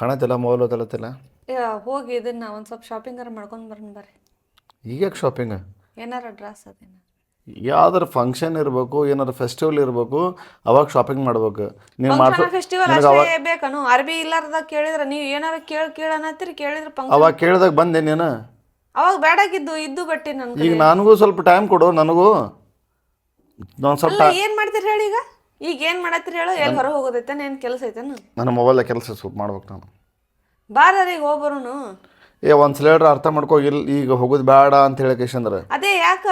ಕಾಣತ್ತಿಲ್ಲ ಮೊಬೈಲ್ ಓದಲತ್ತಿಲ್ಲ ಹೋಗಿ ಇದನ್ನ ಒಂದು ಸ್ವಲ್ಪ ಶಾಪಿಂಗಾರ ಮಾಡ್ಕೊಂಡು ಬರೋಣ ಬರ್ರಿ. ಈಗ ಶಾಪಿಂಗ್ ಏನಾರ ಡ್ರೆಸ್ ಅದೇನ? ಯಾವ್ದಾರು ಫಂಕ್ಷನ್ ಇರಬೇಕು ಏನಾದ್ರು ಫೆಸ್ಟಿವಲ್ ಇರಬೇಕು ಅವಾಗ ಶಾಪಿಂಗ್ ಮಾಡ್ಬೇಕು. ನೀವು ಮಾಡ್ಸೋ ಫೆಸ್ಟಿವಲ್ ಅಷ್ಟೇ ಬೇಕನು. ಅರ್ಬಿ ಇಲ್ಲಾರ್ದ ಕೇಳಿದ್ರೆ ನೀವು ಏನಾರ ಕೇಳಿ ಕೇಳ ಅನ್ನತ್ತೀರಿ ಕೇಳಿದ್ರೆ ಅವಾಗ ಕೇಳಿದಾಗ ಬಂದೆ ನೀನು. ಅವಾಗ ಬೇಡಾಗಿದ್ದು ಇದ್ದು ಬಟ್ಟಿ ನನ್ಗೆ. ಈಗ ನನಗೂ ಸ್ವಲ್ಪ ಟೈಮ್ ಕೊಡು ನನಗೂ ನಾನು ಸ್ವಲ್ಪ ಏನ್ ಮಾಡ್ತೀರಿ ಹೇಳಿ ಈಗ? ಈಗ ಏನ್ ಮಾಡತ್ತೀರಿ ಹೇಳು? ಎಲ್ಲಿ ಹೊರ ಹೋಗೋದೈತೆ ಏನ್ ಕೆಲಸ ಐತೇನು? ನನ್ನ ಮೊಬೈಲ್ ಕೆಲಸ ಸ್ವಲ್ಪ ಮಾಡ್ಬೇಕು ನಾನು. ಬಾರೀಗ ಹೋಗ್ಬರೋನು ಏ ಒಂದು ಸಿಲಿಂಡ್ರ್ ಅರ್ಥ ಮಾಡ್ಕೋ ಇಲ್ಲಿ ಈಗ ಹೋಗೋದು ಬೇಡ ಅಂತ ಹೇಳಕೇಶಂದ್ರೆ ಅದೇ ಯಾಕ?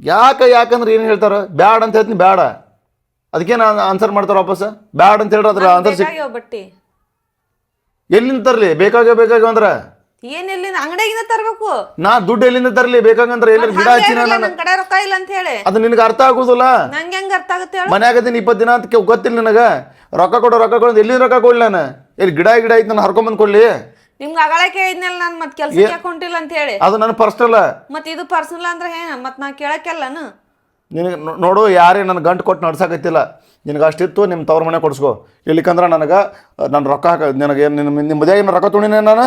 ಯಾಕ ಯಾಕಂದ್ರೆ ಏನು ಹೇಳ್ತಾರೆ? ಬ್ಯಾಡ ಅಂತ ಹೇಳ್ತೀನಿ ಬೇಡ ಅದಕ್ಕೆ ನಾನು ಆನ್ಸರ್ ಮಾಡ್ತಾರೆ ವಾಪಸ್. ಬ್ಯಾಡ ಅಂತ ಹೇಳ್ರ ಅದ್ರ ಆನ್ಸರ್ ಸಿಕ್ ಬೇಕಾಗ್ಯಾವ ಬಟ್ಟಿ. ಎಲ್ಲಿಂದ ತರಲಿ? ಬೇಕಾಗ ಬೇಕಾಗ ಅಂದ್ರೆ. ಏನ್ ಎಲ್ಲಿಂದ? ಅಂಗಡಿಯಿಂದ ತರ್ಬೇಕು. ನಾ ದುಡ್ಡು ಎಲ್ಲಿಂದ ತರಲಿ? ಬೇಕಾಗಂದ್ರೆ ಎಲ್ಲಿ ಗಿಡ ಹಚ್ಚಿನ ನಾನು. ನನ್ ಕಡೆ ರೊಕ್ಕ ಇಲ್ಲ ಅಂತ ಹೇಳಿ. ಅದು ನಿನಗೆ ಅರ್ಥ ಆಗುದಿಲ್ಲ? ನಂಗೆ ಹೆಂಗ್ ಅರ್ಥ ಆಗುತ್ತೆ ಹೇಳು. ಮನ್ಯಾಗ ಅದೀನಿ ಇಪ್ಪತ್ತು ದಿನ ಅಂತ ಗೊತ್ತಿಲ್ಲ ನನಗ? ರೊಕ್ಕ ಕೊಡು ರೊಕ್ಕ ಕೊಡು ಎಲ್ಲಿ ರೊಕ್ಕ ಕೊಡ್ಲಿ ನಾನು? ಎಲ್ಲಿ ಗಿಡ ಗಿಡ ಐತೆ ನಾನು ಹರ್ಕೊಂಬಂದು ಕೊಡ್ಲಿ? ನಿಮ್ಗೆ ಅಗಳಕ್ಕೆ ಇದ್ನಲ್ಲ ನಾನು ಮತ್ತೆ ಕೆಲ್ಸಕ್ಕೆ ಯಾಕೆ ಹೊಂಟಿಲ್ಲ ಅಂತ ಹೇಳಿ. ಅದು ನನ್ನ ಪರ್ಸ್ನಲ್ ಮತ್ತೆ ಇದು ಪರ್ಸನಲ್ ಅಂದ್ರೆ ಏನ? ಮತ್ತೆ ನಾ ಕೇಳಕ್ಕೆಲ್ಲನು ನಿನಗೆ ನೋಡು ಯಾರೇ ನನ್ನ ಗಂಟು ಕೊಟ್ಟು ನಡ್ಸಕತ್ತಿಲ್ಲ. ನಿನಗೆ ಅಷ್ಟಿತ್ತು ನಿಮ್ಮ ತವ್ರ ಮನೆ ಕೊಡಿಸ್ಕೋ. ಇಲ್ಲಿಕಂದ್ರೆ ನನಗೆ ನನ್ನ ರೊಕ್ಕ ಹಾಕ ನಿನಗೆ ಏನು ನಿಮ್ಮ ಮದ್ಯಾಗ ರೊಕ್ಕ ತೊಗೊಂಡಿನಿ ನಾನು?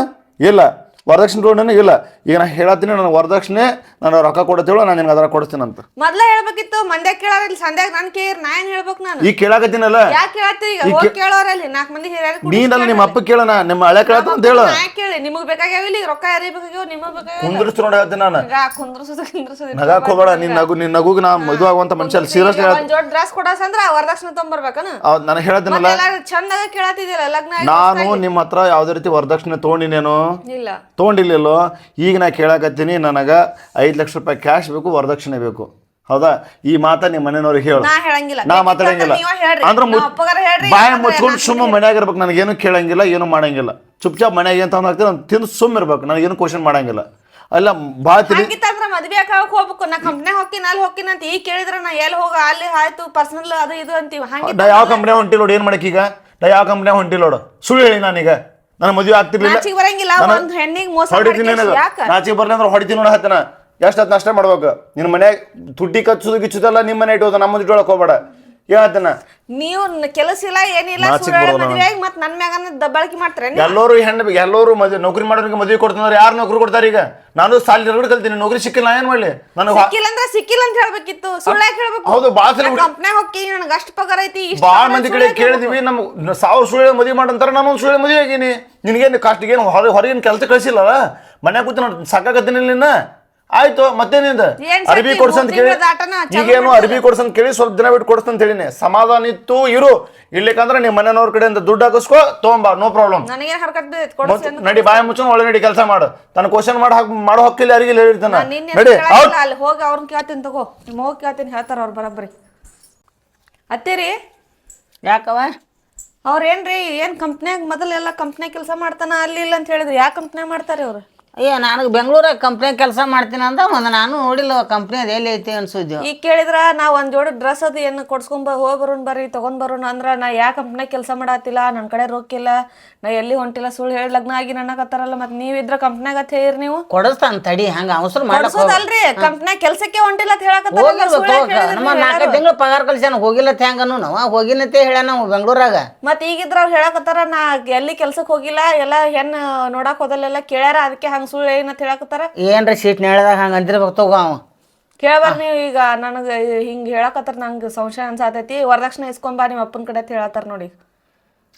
ಇಲ್ಲ. ವರದಕ್ಷಿಣೆ ತೊಗೊಂಡಿನಿ ಇಲ್ಲ. ಈಗ ನಾನು ಹೇಳತ್ತೀನಿ ನಾನು ವರದಕ್ಷಿಣೆ ನಾನು ರೊಕ್ಕ ಕೊಡತ್ತೇಳು ನಾನು ನಿನಗೆ ಅದರ ಕೊಡ್ತೀನಿ ಅಂತ. ಮೊದ್ಲ ಹೇಳ್ಬೇಕಿತ್ತು ಮಂದ್ಯ ಕೇಳಾರ ಇಲ್ಲಿ ಸಂಧ್ಯಾಗ ನಾನು ಕೇಳಿ ನಾ ಏನ್ ಹೇಳ್ಬೇಕು ನಾನು? ಈಗ ಕೇಳಾಕತ್ತೀನಲ್ಲ? ಯಾಕೆ ಕೇಳತ್ತೀರಿ? ಈಗ ಹೋಗಿ ಕೇಳೋರಲ್ಲಿ ನಾಲ್ಕು ಮಂದಿ ಹಿರಿಯರು ನೀನಲ್ಲ ನಿಮ್ಮ ಅಪ್ಪ ಕೇಳೋಣ ನಿಮ್ಮ ಹಳೆ ಕೇಳತ್ತ ಅಂತ ಹೇಳು. ನಾ ಕೇಳಿ? ನಿಮಗೆ ಬೇಕಾಗ್ಯಾವ ಇಲ್ಲಿ? ರೊಕ್ಕ ಯಾರಿಗೆ ಬೇಕಾಗ್ಯಾವ ನಿಮ್ಮ ಬೇಕಾಗ್ಯಾವ? ಕುಂದ್ರಿಸ್ತು ನೋಡಿ ಹೇಳ್ತೀನಿ ನಾನು. ನಗ ಕುಂದ್ರಸೋದು ಕುಂದ್ರಸೋದು ನಗಾಕ್ ಹೋಗಬೇಡ ನಿನ್ನ ನಗು ನಿನ್ನ ನಗುಗೆ ನಾ ಇದು ಆಗುವಂತ ಮನುಷ್ಯ ಸೀರಿಯಸ್ ಒಂದ್ ಜೋಡ್ ಡ್ರೆಸ್ ಕೊಡಸಂದ್ರ ವರದಕ್ಷಿಣೆ ತೊಗೊಂಬರ್ಬೇಕನ? ನಾನು ಹೇಳತ್ತೀನಲ್ಲ ಎಲ್ಲಾರು ಚಂದಾಗ ಕೇಳತ್ತಿದಿಲ್ಲ ಲಗ್ನ ನಾನು ನಿಮ್ಮ ಹತ್ರ ಯಾವುದೇ ರೀತಿ ವರದಕ್ಷಿಣೆ ತೊಗೊಂಡಿನೇನು? ಇಲ್ಲ. ತೊಗೊಂಡಿಲ್ಲಲ್ಲೋ ಈಗ ನಾ ಕೇಳಾಕತ್ತೀನಿ ನನಗೆ ಐದು ಲಕ್ಷ ರೂಪಾಯಿ ಕ್ಯಾಶ್ ಬೇಕು ವರದಕ್ಷಿಣೆ ಬೇಕು. ಹೌದಾ? ಈ ಮಾತ ನಿಮ್ಮ ಮನೆಯವ್ರಿಗೆ ಹೇಳು. ನಾ ಹೇಳಂಗಿಲ್ಲ. ನಾ ಮಾತಾಡಂಗಿಲ್ಲ. ನೀವ ಹೇಳ್ರಿ. ಅಂದ್ರೆ ಅಪ್ಪಗಾರ ಹೇಳ್ರಿ ಬಾಯ ಮುಚ್ಕೊಂಡು ಸುಮ್ಮ ಮನ್ಯಾಗ ಇರ್ಬೇಕು. ನನಗೇನು ಕೇಳಂಗಿಲ್ಲ ಏನು ಮಾಡಂಗಿಲ್ಲ. ಚುಪ್ಚಾಪ್ ಮನ್ಯಾಗ ಏನು ತಂದು ಹಾಕ್ತೀನಿ ನಾನು ತಿಂದು ಸುಮ್ಮ ಇರ್ಬೇಕು. ನನಗೇನು ಕ್ವಶನ್ ಮಾಡಂಗಿಲ್ಲ. ಅಲ್ಲ ಭಾಳ ತಿಳಿ ಹಂಗಿತ್ತಂದ್ರ ಮದ್ವೆ ಆಗಾಕ ಹೋಗ್ಬೇಕು. ನಾ ಕಂಪ್ನ್ಯಾಗ ಹೋಗ್ತೀನಿ ಅಲ್ಲಿ ಹೋಗ್ತೀನಿ ಅಂತ ಈಗ ಕೇಳಿದ್ರ ನಾ ಎಲ್ಲಿ ಹೋಗ ಅಲ್ಲಿ ಆಯ್ತು ಪರ್ಸನಲ್ ಅದು ಇದು ಅಂತೀವಿ. ಹಂಗೆ ನಾ ಯಾವ ಕಂಪ್ನಿ ಹೊಂಟಿ ನೋಡು ಏನು ಮಾಡಕ್ಕೆ ಈಗ? ನಾ ಯಾವ ಕಂಪ್ನಿ ಹೊಂಟಿಲ್ಲ ನೋಡು? ಸುಳ್ಳು ಹೇಳಿ ನಾನೀಗ. ನನ್ನ ಮದುವೆ ಆಗ್ತಿರ್ಲಿಲ್ಲ. ನಾಚಿಗೆ ಬರಂಗಿಲ್ಲ ನಾನು ಒಂದ್ ಹೆಣ್ಣಿಗೆ ಮೋಸ ಹೊಡಿತೀನಿ ಮಾಡ್ಕೇಶ್ ನನಗೆ ಯಾಕ? ನಾಚಿಗೆ ಬರ್ಲಿ ಅಂದ್ರೆ ಹೊಡಿತೀನಿ ನೋಡ ಹತ್ತನ ಎಷ್ಟು ಹತ್ತು ನಷ್ಟ ಮಾಡ್ಬೇಕು. ನಿನ್ನ ಮನ್ಯಾಗ ತುಟ್ಟಿ ಕಚ್ಚುದು ಗಿಚ್ಚುದಲ್ಲ ನಿಮ್ಮ ಮನೆ ಇಟ್ಟು ನಮ್ಮ ಮುಂದೆ ಇಟ್ಕೊಳಕ್ ಹೋಗ್ಬೇಡ. ಹೇಳ್ತೇನೆ ನೀವು ಕೆಲಸ ಇಲ್ಲ ಏನಿಲ್ಲ ನಾಚಿಕ್ ಸುಳ್ಳು ಬರೋದು ಮದ್ವೆ ಆಗಿ ಮತ್ ನನ್ ಮ್ಯಾಗ ದಬ್ಬಾಳಿಕೆ ಮಾಡ್ತಾರೆ ಎಲ್ಲರೂ ಹೆಣ್ಣು ಎಲ್ಲರೂ ಮದ್ವೆ ನೌಕರಿ ಮಾಡೋರಿಗೆ ಮದುವೆ ಕೊಡ್ತಾರೆ ಯಾರು ನೌಕರಿ ಕೊಡ್ತಾರೆ ಈಗ? ನಾನು ಸಾಲಿ ಎರಡು ಕಲ್ತೀನಿ ನೌಕರಿ ಸಿಕ್ಕಿಲ್ಲ ಏನ್ ಏನು ಮಾಡಲಿ ನನಗೆ ಸಿಕ್ಕಿಲ್ಲ ಅಂದ್ರೆ ಸಿಕ್ಕಿಲ್ಲ ಅಂತ ಹೇಳ್ಬೇಕಿತ್ತು ಸುಳ್ಳು ಯಾಕೆ ಹೇಳ್ಬೇಕು? ಹೌದು ಬಾಳ್ ಸಲ ಕಂಪ್ನ್ಯಾಗ ಹೋಗಿ ನನಗೆ ಅಷ್ಟು ಪಗಾರ ಐತಿ ಇಷ್ಟು ಭಾಳ ಪಗಾರ ಮಂದಿ ಕಡೆ ಕೇಳಿದಿವಿ ಕೇಳಿದ್ವಿ ನಮ್ಮ ಸಾವಿರ ಸುಳ್ಳು ಮದುವೆ ಮಾಡಂತಾರೆ ನಾನು ಒಂದು ಸುಳ್ಳು ಮದುವೆ ಆಗೀನಿ. ನಿನಗೇನು ಕಾಸ್ಟ್ ಹೊರ ಹೊರಗಿನ ಕೆಲಸ ಕಳಿಸಿಲ್ಲ ಮನ್ಯಾಗ ಕೂತು ನಾನು ಸಾಕಾಗತ್ತೀನಿ ನಿನ್ನ? ಆಯ್ತು ಮತ್ತೇನಿಂದ ಏನ್ ಅರ್ಬಿ? ಕೊಡ್ಸಂತ ಮೂರ್ ಕೇಳಿ ಚಾಲು ಈಗೇನು ಅರ್ಬಿ ಕೊಡ್ಸಂತ ಕೇಳಿ ಸ್ವಲ್ಪ ದಿನ ಬಿಟ್ಟು ಕೊಡ್ಸಂತ ಹೇಳಿನಿ. ಸಮಾಧಾನ ಇತ್ತು ಇರು. ಇರ್ಲಿಕ್ಕಂದ್ರೆ ನಿಮ್ಮ ಮನೆಯವ್ರ ಕಡೆಯಿಂದ ದುಡ್ಡು ಹಾಕಿಸ್ಕೋ ತೊಗೊಂಬಾ ನೋ ಪ್ರಾಬ್ಲಮ್ ನನಗೇನ್ ಹರ್ಕತ್ ಬಿದ್ದೈತಿ ಕೊಡ್ಸಿ ಅಂತ ನಡಿ ಬಾಯ ಮುಚ್ಚು ಒಳ್ಳೆ ನಡಿ ಕೆಲಸ ಮಾಡು. ತನ್ನ ಕ್ವಶನ್ ಮಾಡಿ ಹಾಕಿ ಮಾಡೋ ಹಕ್ಕಿಲ್ಲ ಯಾರಿಗಿಲ್ಲ ಹೇಳಿರ್ತಾನ. ನಾನ್ ನಿನ್ನೆ ನಡಿ ಕೇಳಂಗಿಲ್ಲ, ಔಟ್ ಅಲ್ಲಿ ಹೋಗಿ ಅವ್ರನ್ನ ಕೇಳ್ತೀನಿ ತಗೋ. ನಿಮ್ಮ ಹೋಗಿ ಕೇಳ್ತೀನಿ ಹೇಳ್ತಾರ ಅವ್ರು ಬರಬ್ರಿ ಅತ್ತೇರಿ? ಯಾಕವ ಅವ್ರೇನ್ರಿ ಏನ್ ಕಂಪ್ನ್ಯಾಗ ಮೊದಲೆಲ್ಲ ಕಂಪ್ನಿಯಾಗ ಕೆಲಸ ಮಾಡ್ತಾನ ಅಲ್ಲಿ ಇಲ್ಲ ಅಂತ ಹೇಳಿದ್ರು. ಯಾವ ಕಂಪ್ನ್ಯಾಗ ಮಾಡ್ತಾರೆ ಅವ್ರು? ಅಯ್ಯ ನನಗೆ ಬೆಂಗಳೂರಾಗ ಕಂಪ್ನಿ ಕೆಲಸ ಮಾಡ್ತೀನಿ ಅಂದ ಒಂದು ನಾನು ನೋಡಿಲ್ಲ ಕಂಪ್ನಿ ಅದು ಎಲ್ಲಿ ಐತಿ ಅನ್ಸಿದ್ವು ಈಗ ಕೇಳಿದ್ರ ನಾ ಒಂದ್ ಜೋಡಿ ಡ್ರೆಸ್ ಅದು ಏನು ಕೊಡ್ಸ್ಕೊಂಬ ಹೋಗಿ ಬರೋನ್ ಬರ್ರಿ ತಗೊಂಡ್ ಬರೋಣ ಅಂದ್ರ ನಾ ಯಾ ಕಂಪ್ನಿಯಾಗ ಕೆಲಸ ಮಾಡತ್ತಿಲ್ಲ ನನ್ನ ಕಡೆ ರೋಕಿಲ್ಲ ನಾ ಎಲ್ಲಿ ಹೊಂಟಿಲ್ಲ ಸುಳ್ಳು ಹೇಳಿ ಲಗ್ನ ಆಗಿ ನನಗತ್ತಾರಲ್ಲ ಮತ್ತೆ ನೀವಿದ್ರ ಕಂಪ್ನ್ಯಾಗ ಅಂತ ಹೇಳಿರಿ ನೀವು? ಕೊಡಿಸ್ತಾನ ತಡಿ ಹಂಗ ಅವಸರ ಕೊಡ್ಸೋದಲ್ರಿ ಕಂಪ್ನ್ಯಾಗ ಕೆಲಸಕ್ಕೆ ಹೊಂಟಿಲ್ಲ ಅಂತ ಹೇಳಕತ್ತಾರ ನಾಲ್ಕು? ತಿಂಗಳು ಪಗಾರ ಕಳ್ಸ್ಯಾನ ಹೋಗಿಲ್ಲ ಹೆಂಗನು ನಾವು? ಹೋಗಿನಂತೆ ಹೇಳ ನಾವು ಬೆಂಗಳೂರಾಗ. ಮತ್ತೆ ಈಗಿದ್ರ ಅವ್ರು ಹೇಳಕತ್ತಾರ ನಾ ಎಲ್ಲಿ ಕೆಲ್ಸಕ್ಕೆ ಹೋಗಿಲ್ಲ ಎಲ್ಲ ಹೆಣ್ಣು ನೋಡಕ್ ಹೋದಲ್ಲೆಲ್ಲ ಕೇಳ್ಯಾರ ಅದಕ್ಕೆ ಹಂಗ ಸುಳ್ಳು ಏನಂತ ಹೇಳಕತ್ತಾರ? ಏನ್ರ ಸೀಟ್ ಹೇಳ್ದಾಗ ಹಂಗೆ ಅಂದಿರ್ಬೇಕು ತಗೋ ಅವ. ಕೇಳಬಾರ ನೀವು ಈಗ ನನಗೆ ಹಿಂಗ್ ಹೇಳಕತ್ತಾರ ನಂಗೆ ಸಂಶಯ ಅನ್ಸಾತೈತಿ. ವರದಕ್ಷಿಣೆ ಇಸ್ಕೊಂಬಾ ನಿಮ್ಮ ಅಪ್ಪನ ಕಡೆ ಅಂತ ಹೇಳತ್ತಾರ ನೋಡಿ.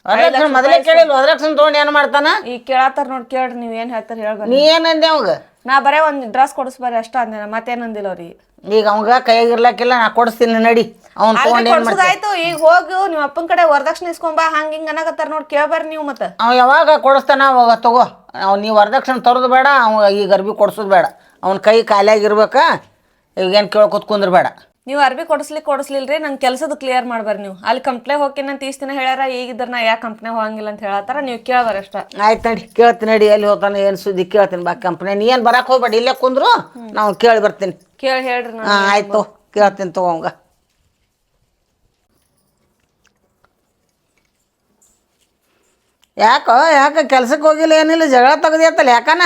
ವರದಕ್ಷಿಣೆ ಮೊದಲೇ ಕೇಳಿಲ್ಲ ವರದಕ್ಷಿಣೆ ತೊಗೊಂಡು ಏನು ಮಾಡ್ತಾನ? ಈಗ ಕೇಳತ್ತಾರ ನೋಡಿ ಕೇಳ್ರಿ ನೀವ್ ಏನ್ ಹೇಳ್ತಾರ ಹೇಳ್ಬೇಕು ನೀ ಏನಂದೆ ಅವಾಗ? ನಾ ಬರೇ ಒಂದ್ ಡ್ರೆಸ್ ಕೊಡಿಸ್ಬಾರಿ ಅಷ್ಟ ಅಂದೆ ನಾ ಮತ್ತೇನಂದಿಲ್ಲ ಅವ್ರಿಗೆ. ಈಗ ಅವಂಗ ಕೈಯಾಗ ನಾ ಕೊಡಿಸ್ತೀನಿ ನಡಿ. ಅವ್ನ ತೊಗೊಂಡು ಏನು ಮಾಡ್ತಾನೆ ಕೊಡ್ಸೋದಾಯ್ತು ಈಗ ಹೋಗು ನಿಮ್ಮ ಅಪ್ಪನ ಕಡೆ ವರದಕ್ಷಿಣೆ ಇಸ್ಕೊಂಬಾ ಹಂಗ ಹಿಂಗ ಅನ್ನಕತ್ತಾರ ನೋಡಿ ಕೇಳ್ಬಾರಿ ನೀವು ಮತ್ತೆ. ಅವ ಯಾವಾಗ ಕೊಡಿಸ್ತಾನ ಅವಾಗ ತಗೋ. ಅವ್ನು ನೀವು ವರದಕ್ಷಿಣೆ ತರೋದು ಬೇಡ ಅವ ಈಗ ಅರ್ಬಿ ಕೊಡ್ಸೋದು ಬೇಡ. ಅವ್ನ ಕೈ ಖಾಲಿಯಾಗಿರ್ಬೇಕಾ ಈಗೇನು ಕೇಳಿ ಕುಂದ್ರ ಬೇಡ. ನೀವು ಅರ್ಬಿ ಕೊಡಿಸ್ಲಿಕ್ಕೆ ರೀ ನಂಗೆ ಕೆಲಸದ ಕ್ಲಿಯರ್ ಮಾಡ್ಬಾರಿ ನೀವು. ಅಲ್ಲಿ ಕಂಪ್ಲೇ ಹೋಗಿ ನಾನು ತೀಸ್ ದಿನ ಹೇಳ್ಯಾರ ಈಗಿದ್ರ ನಾ ಯಾಕೆ ಕಂಪ್ನಿ ಹೋಗಂಗಿಲ್ಲ ಅಂತ ಹೇಳತ್ತಾರ ನೀವು ಕೇಳ್ಬಾರ ಅಷ್ಟ. ಆಯ್ತು ನಡಿ ಕೇಳ್ತೀನಿ ನಡಿ ಎಲ್ಲಿ ಹೋಗ್ತಾನೆ ಏನು ಸುದ್ದಿ ಕೇಳ್ತೀನಿ ಬಾ ಕಂಪ್ನಿ. ನೀ ಏನು ಬರಕ್ಕೆ ಹೋಗ್ಬೇಡಿ ಇಲ್ಲೇ ಕುಂದ್ರು ನಾವು ಕೇಳಿ ಬರ್ತೀನಿ. ಕೇಳಿ ಹೇಳ್ರಿ ನಾನು ಹಾಂ ಆಯ್ತು ಕೇಳ್ತೀನಿ ತಗೋ ಯಾಕೋ ಯಾಕೆ ಕೆಲ್ಸಕ್ಕೆ ಹೋಗಿಲ್ಲ ಏನಿಲ್ಲ ಜಗಳ ತೆಗ್ದಿಯತ್ತಲ್ಲ ಯಾಕನ?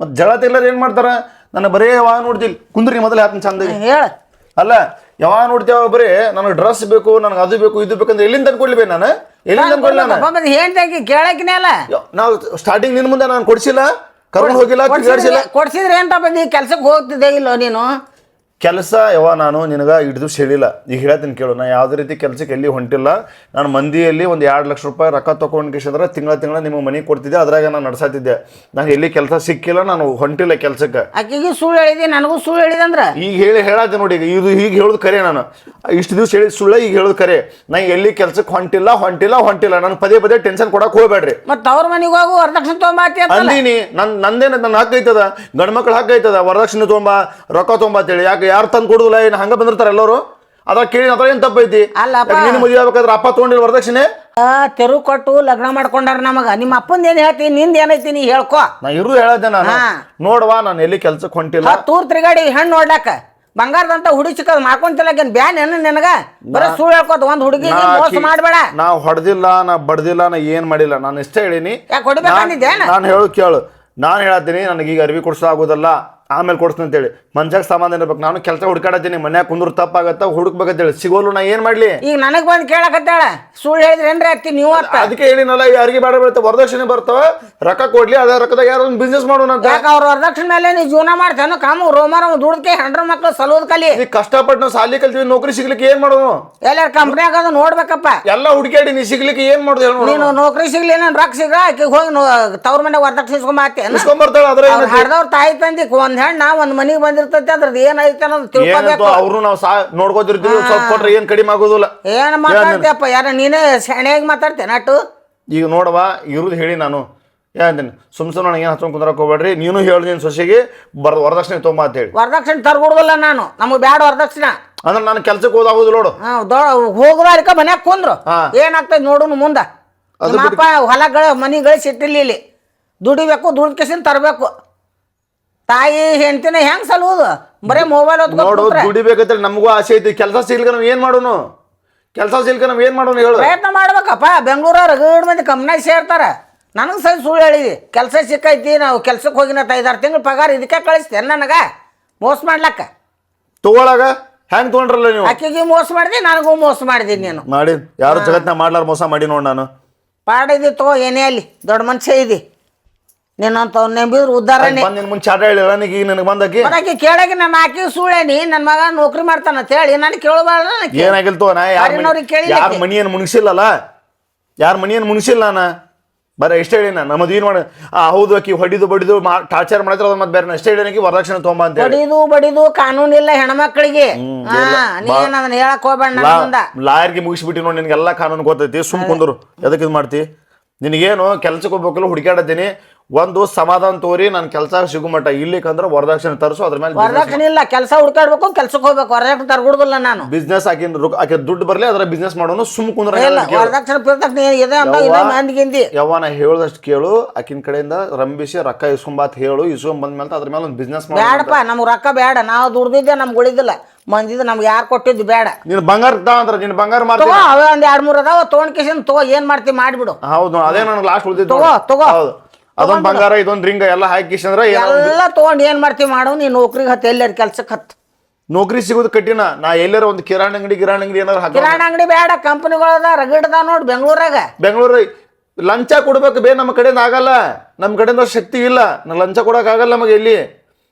ಮತ್ತೆ ಜಗಳ ತಿಲ್ಲರ್ ಏನು ಮಾಡ್ತಾರ? ನನ್ನ ಬರೇ ಯಾವಾಗ ನೋಡ್ತಿಲ್ ಕುಂದ್ರಿ ಮೊದಲು ಯಾತನ ಚಂದ ಹೇಳ. ಅಲ್ಲ ಯಾವಾಗ ನೋಡ್ತೇವ ಬರೀ ನನಗೆ ಡ್ರೆಸ್ ಬೇಕು ನನಗೆ ಅದು ಬೇಕು ಇದು ಬೇಕಂದ್ರೆ ಎಲ್ಲಿಂದ ತಂದ್ಕೊಡ್ಲಿ ಬೇ ನಾನು ಎಲ್ಲಿಂದ ತಂದ್ಕೊಡ್ಲಿ ನಾನು? ಮತ್ತೆ ಕೇಳಕಿನೇ ಅಲ್ಲ. ನಾವು ಸ್ಟಾರ್ಟಿಂಗ್ ನಿನ್ನ ಮುಂದೆ ನಾನು ಕೊಡ್ಸಿಲ್ಲ ಕರ್ಕೊಂಡು ಹೋಗಿಲ್ಲ ತಿರ್ಗಾಡ್ಸಿಲ್ಲ. ಕೊಡ್ಸಿದ್ರೆ ಏನ್ ತಪ್ಪ ನೀ ಕೆಲ್ಸಕ್ಕೆ ಹೋಗ್ತಿದ್ದೆ ಇಲ್ಲೋ ನೀನು? ಕೆಲಸ ಯಾವ ನಾನು ನಿನಗೆ ಹಿಡಿದು ಹೇಳಿಲ್ಲ ಈಗ ಹೇಳ್ತೀನಿ ಕೇಳು ನಾನು ಯಾವುದೇ ರೀತಿ ಕೆಲಸಕ್ಕೆ ಎಲ್ಲಿ ಹೊಂಟಿಲ್ಲ. ನಾನು ಮಂದಿಯಲ್ಲಿ ಒಂದು ಎರಡು ಲಕ್ಷ ರೂಪಾಯಿ ರೊಕ್ಕ ತೊಗೊಂಡ್ಕಿಸಿದ್ರೆ ತಿಂಗಳ ತಿಂಗಳ ನಿಮಗೆ ಮನೆ ಕೊಡ್ತಿದ್ದೆ ಅದ್ರಾಗ ನಾನು ನಡೆಸಾತಿದ್ದೆ. ನಾನು ಎಲ್ಲಿ ಕೆಲಸ ಸಿಕ್ಕಿಲ್ಲ ನಾನು ಹೊಂಟಿಲ್ಲ ಕೆಲಸಕ್ಕೆ. ಆಕೆಗೆ ಸುಳ್ಳು ಹೇಳಿದೆ ನನಗೂ ಸುಳ್ಳು ಹೇಳಿದಂದ್ರ ಈಗ ಹೇಳಿ ಹೇಳತ್ತೆ ನೋಡಿ ಈಗ ಇದು ಈಗ ಹೇಳೋದು ಕರೆ ನಾನು. ಇಷ್ಟು ದಿವಸ ಹೇಳಿ ಸುಳ್ಳ ಈಗ ಹೇಳೋದು ಕರೆ. ನಾ ಎಲ್ಲಿ ಕೆಲಸಕ್ಕೆ ಹೊಂಟಿಲ್ಲ ಹೊಂಟಿಲ್ಲ ಹೊಂಟಿಲ್ಲ. ನಾನು ಪದೇ ಪದೇ ಟೆನ್ಷನ್ ಕೊಡಕ್ಕೆ ಹೋಗಬೇಡ್ರಿ. ಮತ್ತ ಅವ್ರ ಮನೆಗೆ ಹೋಗು ವರದಕ್ಷಿಣೆ ತೊಗೊಂಬಾತಿ ಅಂತಲ್ಲ. ನನ್ನ ನನ್ ನಂದೇನ ನನ್ನ ಹಕ್ಕ ಐತದ? ಗಂಡ್ ಮಕ್ಳ ಹಕ್ಕ ಐತದ? ವರದಕ್ಷಿಣೆ ತೊಗೊಂಬ ರೊಕ್ಕ ತೊಗೊಂಬ ಅಂತೇಳಿ ಯಾಕೆ ಯಾರು ತಂದು ಕೊಡುದಿಲ್ಲ? ಏನು ಹಂಗ ಬಂದಿರ್ತಾರೆ ಎಲ್ಲರೂ? ಅದ ಕೇಳಿ ಅದ್ರ ಏನ್ ತಪ್ಪೈತಿ? ಅಲ್ಲಪ್ಪ. ನೀನು ಮದುವೆ ಆಗ್ಬೇಕಾದ್ರೆ ಅಪ್ಪ ತಗೊಂಡಿಲ್ಲ ವರದಕ್ಷಿಣೆ? ಆ, ತೆರು ಕೊಟ್ಟು ಲಗ್ನ ಮಾಡ್ಕೊಂಡಾರ ನಮಗ. ನಿಮ್ಮ ಅಪ್ಪಂದ ಏನ್ ಹೇಳ್ತೀನಿ ನಿಂದ ಏನೈತಿ ನೀ ಹೇಳ್ಕೊ. ನಾ ಇರು ಹೇಳದೆ ನಾನು. ಹಾ. ನೋಡ್ವಾ ನಾನು ಎಲ್ಲಿ ಕೆಲ್ಸಕ್ಕೆ ಹೊಂಟಿಲ್ಲ. ತೂರ್ ತಿರುಗಾಡಿ ಹೆಣ್ಣು ನೋಡ್ಲಾಕ ಬಂಗಾರದಂತ ಹುಡಿ ಮಾಡ್ಕೊಂತಿಲ್ಲ ಬ್ಯಾನ್ ಏನ ನಿನಗ? ಬರೀ ಸುಳ್ಳು ಹೇಳ್ಕೊತ ಒಂದ್ ಹುಡುಗಿ ನಾ ಮೋಸ ಆಕಿ- ಮಾಡ್ಬೇಡ. ನಾ ಹೊಡೆದಿಲ್ಲ ನಾ ಬಡ್ದಿಲ್ಲ ನಾ ಏನ್ ಮಾಡಿಲ್ಲ. ನಾನು ಇಷ್ಟ ಹೇಳಿನಿ. ಯಾಕೆ ನಾನು ಹೇಳು ಕೇಳು. ನಾನು ಹೇಳತ್ತೀನಿ ನನಗೆ ಈಗ ಅರ್ವಿ ಕೊಡ್ಸೋ ಆಗೋದಲ್ಲ. ಆಮೇಲೆ ಕೊಡ್ತೀನಿ ಅಂತೇಳಿ. ಮನ್ಸಾಗ ಸಮಾಧಾನ ಇರ್ಬೇಕು ನಾನು ಕೆಲಸ ಹುಡ್ಕಾಡತ್ತೀನಿ ಮನ್ಯಾಗ ಕುಂದ್ರ ತಪ್ಪಾಗತ್ತ ಹುಡುಕ್ಬೇಕಂತೇಳಿ. ಸಿಗೋಲು ನಾ ಏನ್ ಮಾಡ್ಲಿ? ಈಗ ನನಗ್ ಬಂದ್ ಕೇಳಕತ್ತಾಳ. ಸುಳ್ಳು ಹೇಳಿದ್ರೆ ಏನ್ರಿ ಅತ್ತಿ ನೀವು ಅತ್ತ? ಅದಕ್ಕೆ ಹೇಳಿನಲ್ಲ ಈ ಅರ್ಗಿ ಬೇಡ ಬೀಳ್ತಾವ ವರದಕ್ಷಿಣೆ ಬರ್ತಾವ ರೊಕ್ಕ ಕೊಡ್ಲಿ ಅದೇ ರೊಕ್ಕದಾಗ ಯಾರೋ ಒಂದು ಬಿಸ್ನೆಸ್ ಮಾಡೋಣ ಅಂತ. ಯಾಕ ಅವ್ರ ವರದಕ್ಷಿಣೆ ಮೇಲೆ ನೀ ಜೀವನ ಮಾಡ್ತಾನ ಕಾಮು ರೋಮಾರ ದುಡ್ದಕ್ಕೆ ಹೆಂಡ್ರ ಮಕ್ಳು ಸಲೋದ್ ಕಲಿ. ಈಗ ಕಷ್ಟಪಟ್ಟು ನಾವು ಸಾಲಿ ಕಲ್ತೀವಿ ನೌಕರಿ ಸಿಗ್ಲಿಕ್ಕೆ ಏನ್ ಮಾಡೋದು ಎಲ್ಲಾರ ಕಂಪ್ನ್ಯಾಗ ಅದು ನೋಡ್ಬೇಕಪ್ಪ. ಎಲ್ಲ ಹುಡುಕಾಡಿ ನೀ ಸಿಗ್ಲಿಕ್ಕೆ ಏನ್ ಮಾಡೋದು ಹೇಳು ನೀನು ನೌಕರಿ ಸಿಗ್ಲಿ ನಾನು ರೊಕ್ಕ ಸಿಗ್ರ ಆಕಿಗೆ ಹೋಗಿ ತವ್ರ ಮನೆ ವರದಕ್ಷಿಣೆ ಇಸ್ಕೊಂಬರ್ತಾಳ ಅದ್ರ ಹಡ್ದವ್ರ ತಾಯಿ ತಂದಿ ಒಂದ್ ಹೆಣ್ಣ ಒಂದ್ ಮನಿಗೆ ಬಂದಿರ್ತೈತಿ ಅದ್ರದ್ದು ಏನೈತೆ ಅನ್ನೋದು ತಿಳ್ಕೊಬೇಕು. ಅವರು ನಾವು ಸಾ ನೋಡ್ಕೋತಿರ್ತೀವಿ ಸ್ವಲ್ಪ ಕೊಟ್ರೆ ಏನ್ ಕಡಿಮೆ ಆಗೋದಿಲ್ಲ. ಏನ್ ಮಾತಾಡ್ತೀಯಪ್ಪ ಯಾರ ನೀನೇ ಸೆಣೆಯಾಗಿ ಮಾತಾಡ್ತೇನೆ ನಟು? ಈಗ ನೋಡವ ಇರುದು ಹೇಳಿ ನಾನು. ಹೇಳ್ತೀನಿ ಸುಮ್ ಸುಮ್ಮನೆ ನನಗೆ ಏನು ಹಚ್ಕೊಂಡು ಕುಂದ್ರಕ್ ಹೋಗ್ಬೇಡ್ರಿ ನೀನು ಹೇಳಿ ನೀನು ಸೊಸೆಗೆ ಬರ್ ವರದಕ್ಷಿಣೆ ಅಂತ ಹೇಳಿ. ವರದಕ್ಷಿಣೆ ತರ್ಕೊಡುದಿಲ್ಲ ನಾನು ನಮಗೆ ಬ್ಯಾಡ ವರದಕ್ಷಿಣೆ. ಅಂದ್ರೆ ನಾನು ಕೆಲ್ಸಕ್ಕೆ ಹೋದಾಗೋದು ನೋಡು. ಹಾ ಹೋಗುದ ಅದಕ್ಕೆ ಮನ್ಯಾಗ ಕುಂದ್ರು. ಏನಾಗ್ತದೆ ನೋಡುನು ಮುಂದ. ಅಪ್ಪ ಹೊಲಗಳ ಮನಿಗಳ ಸಿಟ್ಟಿಲ್ಲ ಇಲ್ಲಿ. ದುಡಿಬೇಕು ದುಡ್ಡು ಕೆಸಿನ ತರಬೇಕು. ತಾಯಿ ಹೆಂಡತಿನ ಹೆಂಗ್ ಸಲುವುದು? ಬರೇ ಮೊಬೈಲ್ ನೋಡು ದುಡಿಬೇಕಂತೇಳಿ ನಮಗೂ ಆಸೆ ಐತಿ. ಕೆಲಸ ಸಿಗ್ಲಿಕ್ಕೆ ನಾವು ಏನು ಮಾಡೋನು? ಕೆಲಸ ಸಿಗ್ಲಿಕ್ಕೆ ನಾವು ಏನು ಮಾಡೋನು ಹೇಳು. ಪ್ರಯತ್ನ ಮಾಡ್ಬೇಕಪ್ಪ. ಬೆಂಗಳೂರ ರಗಡ್ ಮಂದಿ ಕಂಪ್ನಾಗ ಸೇರ್ತಾರ. ನನಗೆ ಸರಿ ಸುಳ್ಳು ಹೇಳಿದಿ. ಕೆಲಸ ಸಿಕ್ಕೈತಿ ನಾವು ಕೆಲ್ಸಕ್ಕೆ ಹೋಗಿನ ಐದಾರು ತಿಂಗಳು ಪಗಾರ ಇದಕ್ಕೆ ಕಳಿಸ್ತೇನೆ ನನಗೆ. ಮೋಸ ಮಾಡ್ಲಕ್ಕ. ತಗೊಳಗ? ಹೆಂಗ್ ತೊಗೊಂಡ್ರಲ್ಲ ನೀವು? ಅಕ್ಕಿಗೆ ಮೋಸ ಮಾಡಿದಿ ನನಗೂ ಮೋಸ ಮಾಡಿದಿ ನೀನು. ಮಾಡಿ ಯಾರು ಜಗತ್ನ ಮಾಡ್ಲಾರ ಮೋಸ ಮಾಡಿ ನೋಡಿ ನಾನು. ಪಾಡಿದಿ ತಗೋ ಏನೇ ಅಲ್ಲಿ. ದೊಡ್ಡ ಮನುಷ್ಯ ಇದಿ. ನಿನ್ನಂತ ನೆಂಬಿದ್ರು ಉದ್ದಾರನೇ ಬಂದ್ ನಿನ್ ಮುಂಚೆ ಆಟ ಹೇಳಿಲ್ಲ ನೀಗ ಈಗ ನನಗೆ ಬಂದಾಕಿ ಆಕೆ ಕೇಳಾಗಿ ನನ್ನ ಆಕಿ ಸುಳ್ಳೇನಿ ನನ್ನ ಮಗ ನೌಕರಿ ಮಾಡ್ತಾನ ಅಂತ ಹೇಳಿ ನಾನು ಕೇಳಬಾರ್ದು ಏನಾಗಿಲ್ತು ನಾ ಯಾರ ಯಾರಿನವ್ರಿಗೆ ಕೇಳಿಲ್ಲ ಯಾರ ಆಕಿ. ಮನಿ ಏನು ಮುಣಿಸಿಲ್ಲಲ್ಲ? ಯಾರ ಮನಿ ಏನು ಮುಣಿಸಿಲ್ಲ ನಾ ಬರೀ ಎಷ್ಟೇ ಹೇಳಿ ನಾನು. ನಮ್ಮದು ಏನು ಮಾಡಿ ಆ ಹೌದು ಆಕಿ ಹೊಡಿದು ಬಡಿದು ಮಾ ಟಾರ್ಚರ್ ಮಾಡಿದ್ರೆ ಅದು ಮತ್ತೆ ಬೇರೆ ಎಷ್ಟೇ ಹೇಳಿ ವರದಕ್ಷಿಣೆ ತೊಗೊಂಬ ಅಂತ ಬಡಿದು ಬಡಿದು ಕಾನೂನಿಲ್ಲ ಹೆಣ್ಮಕ್ಳಿಗೆ. ನೀನ್ ಅದನ್ನ ಹೇಳಕ್ ಹೋಗ್ಬೇಡ ಲಾಯರ್ಗೆ ಮುಗಿಸ್ಬಿಟ್ಟು ನೋಡಿ ನಿನಗೆಲ್ಲ ಕಾನೂನು ಗೊತ್ತೈತಿ. ಸುಮ್ ಕುಂದ್ರು. ಎದಕ್ಕೆ ಇದು ಮಾಡ್ತಿ? ನಿನಗೇನು ಕೆಲ್ಸಕ್ಕೆ ಹೋಗ್ಬೇಕಲ್ಲ ಹುಡುಕಾಡತ್ತೀನಿ ಒಂದು ಸಮಾಧಾನ ತೋರಿ ನಾನು ಕೆಲಸ ಸಿಗುಮಟ್ಟ. ಮಟ್ಟ ಇಲ್ಲಿಕಂದ್ರೆ ವರದಕ್ಷಿಣೆ ತರಿಸು ಅದ್ರ ಮೇಲೆ ವರದಕ್ಷಿಣೆ ಇಲ್ಲ ಕೆಲಸ ಹುಡ್ಕಾಡ್ಬೇಕು ಕೆಲ್ಸಕ್ಕೆ ಹೋಗ್ಬೇಕು. ವರದಕ್ಷಿಣೆ ತರ್ಗುಡುದಿಲ್ಲ ನಾನು. ಬಿಸ್ನೆಸ್ ಹಾಕಿ ಆಕೆ ದುಡ್ಡು ಬರ್ಲಿ ಅದ್ರ ಬಿಸ್ನೆಸ್ ಮಾಡೋನು ಸುಮ್ ಕುಂದ್ರ ಇಲ್ಲ ವರದಕ್ಷಿಣೆ ಪಿರದಕ್ಷಿಣೆ ಇದೆ ಅಂತ ಇದೇ ಮಂದಿಗಿಂದಿ ಯಾವ ನಾ ಹೇಳ್ದಷ್ಟು ಕೇಳು. ಆಕಿನ ಕಡೆಯಿಂದ ರಂಬಿಸಿ ರೊಕ್ಕ ಇಸ್ಕೊಂಬಾತ್ ಹೇಳು. ಇಸ್ಕೊಂಡ್ ಬಂದ್ಮೇಲೆ ಅದ್ರ ಮೇಲೆ ಒಂದು ಬಿಸ್ನೆಸ್ ಮಾಡು ಬೇಡಪ್ಪ ನಮ್ಗೆ ರೊಕ್ಕ ಬೇಡ ನಾವು ದುಡ್ದಿದ್ದೆ ನಮ್ಗೆ ಉಳಿದಿಲ್ಲ. ಮಂದಿದ್ದು ನಮ್ಗೆ ಯಾರು ಕೊಟ್ಟಿದ್ದು ಬೇಡ ನೀನು ಬಂಗಾರ ತಾ ನಿನ್ ನೀನು ಬಂಗಾರ ತಗೋ ಮಾರ್ತೀನಿ ಅವೇ ಒಂದ್ ಎರಡ್ ಮೂರ್ ಅದಾವ ತೊಗೊಂಡ್ ಕಿಸಿನ್ ತಗೋ ಏನ್ ಮಾಡ್ತಿ ಮಾಡ್ಬಿಡು. ಹೌದು ಅದೇ ನನಗೆ ಲಾಸ್ಟ್ ಉಳಿದಿದ್ದು ತಗೋ, ತಗೋ. ಹೌದು. ಅದೊಂದು ಬಂಗಾರ ಇದೊಂದು ರಿಂಗ್ ಎಲ್ಲ ಹಾಕಿ ಅಂದ್ರೆ ಎಲ್ಲ ತಗೊಂಡ್ ಏನ್ ಮಾಡ್ತೀವಿ ಮಾಡು ನೀ ನೌಕರಿಗೆ ಹತ್ ಎಲ್ಲರ ಕೆಲ್ಸಕ್ಕೆ ಹತ್ತು. ನೌಕರಿ ಸಿಗೋದು ಕಠಿಣ. ನಾ ಎಲ್ಲರ ಒಂದು ಕಿರಾಣಿ ಅಂಗಡಿ ಕಿರಾಣಿ ಅಂಗಡಿ ಏನಾರು ಕಿರಾಣಿ ಅಂಗಡಿ ಬೇಡ ಕಂಪನಿಗಳದ ರಗಡದ ನೋಡ್ ಬೆಂಗಳೂರಾಗ. ಬೆಂಗಳೂರ ಲಂಚ ಕೊಡ್ಬೇಕು ಬೇ ನಮ್ಮ ಕಡೆಯಿಂದ ಆಗಲ್ಲ. ನಮ್ಮ ಕಡೆಯಿಂದ ಶಕ್ತಿ ಇಲ್ಲ. ನಾ ಲಂಚ ಕೊಡಕ್ ಆಗಲ್ಲ ನಮಗೆ ಎಲ್ಲಿ.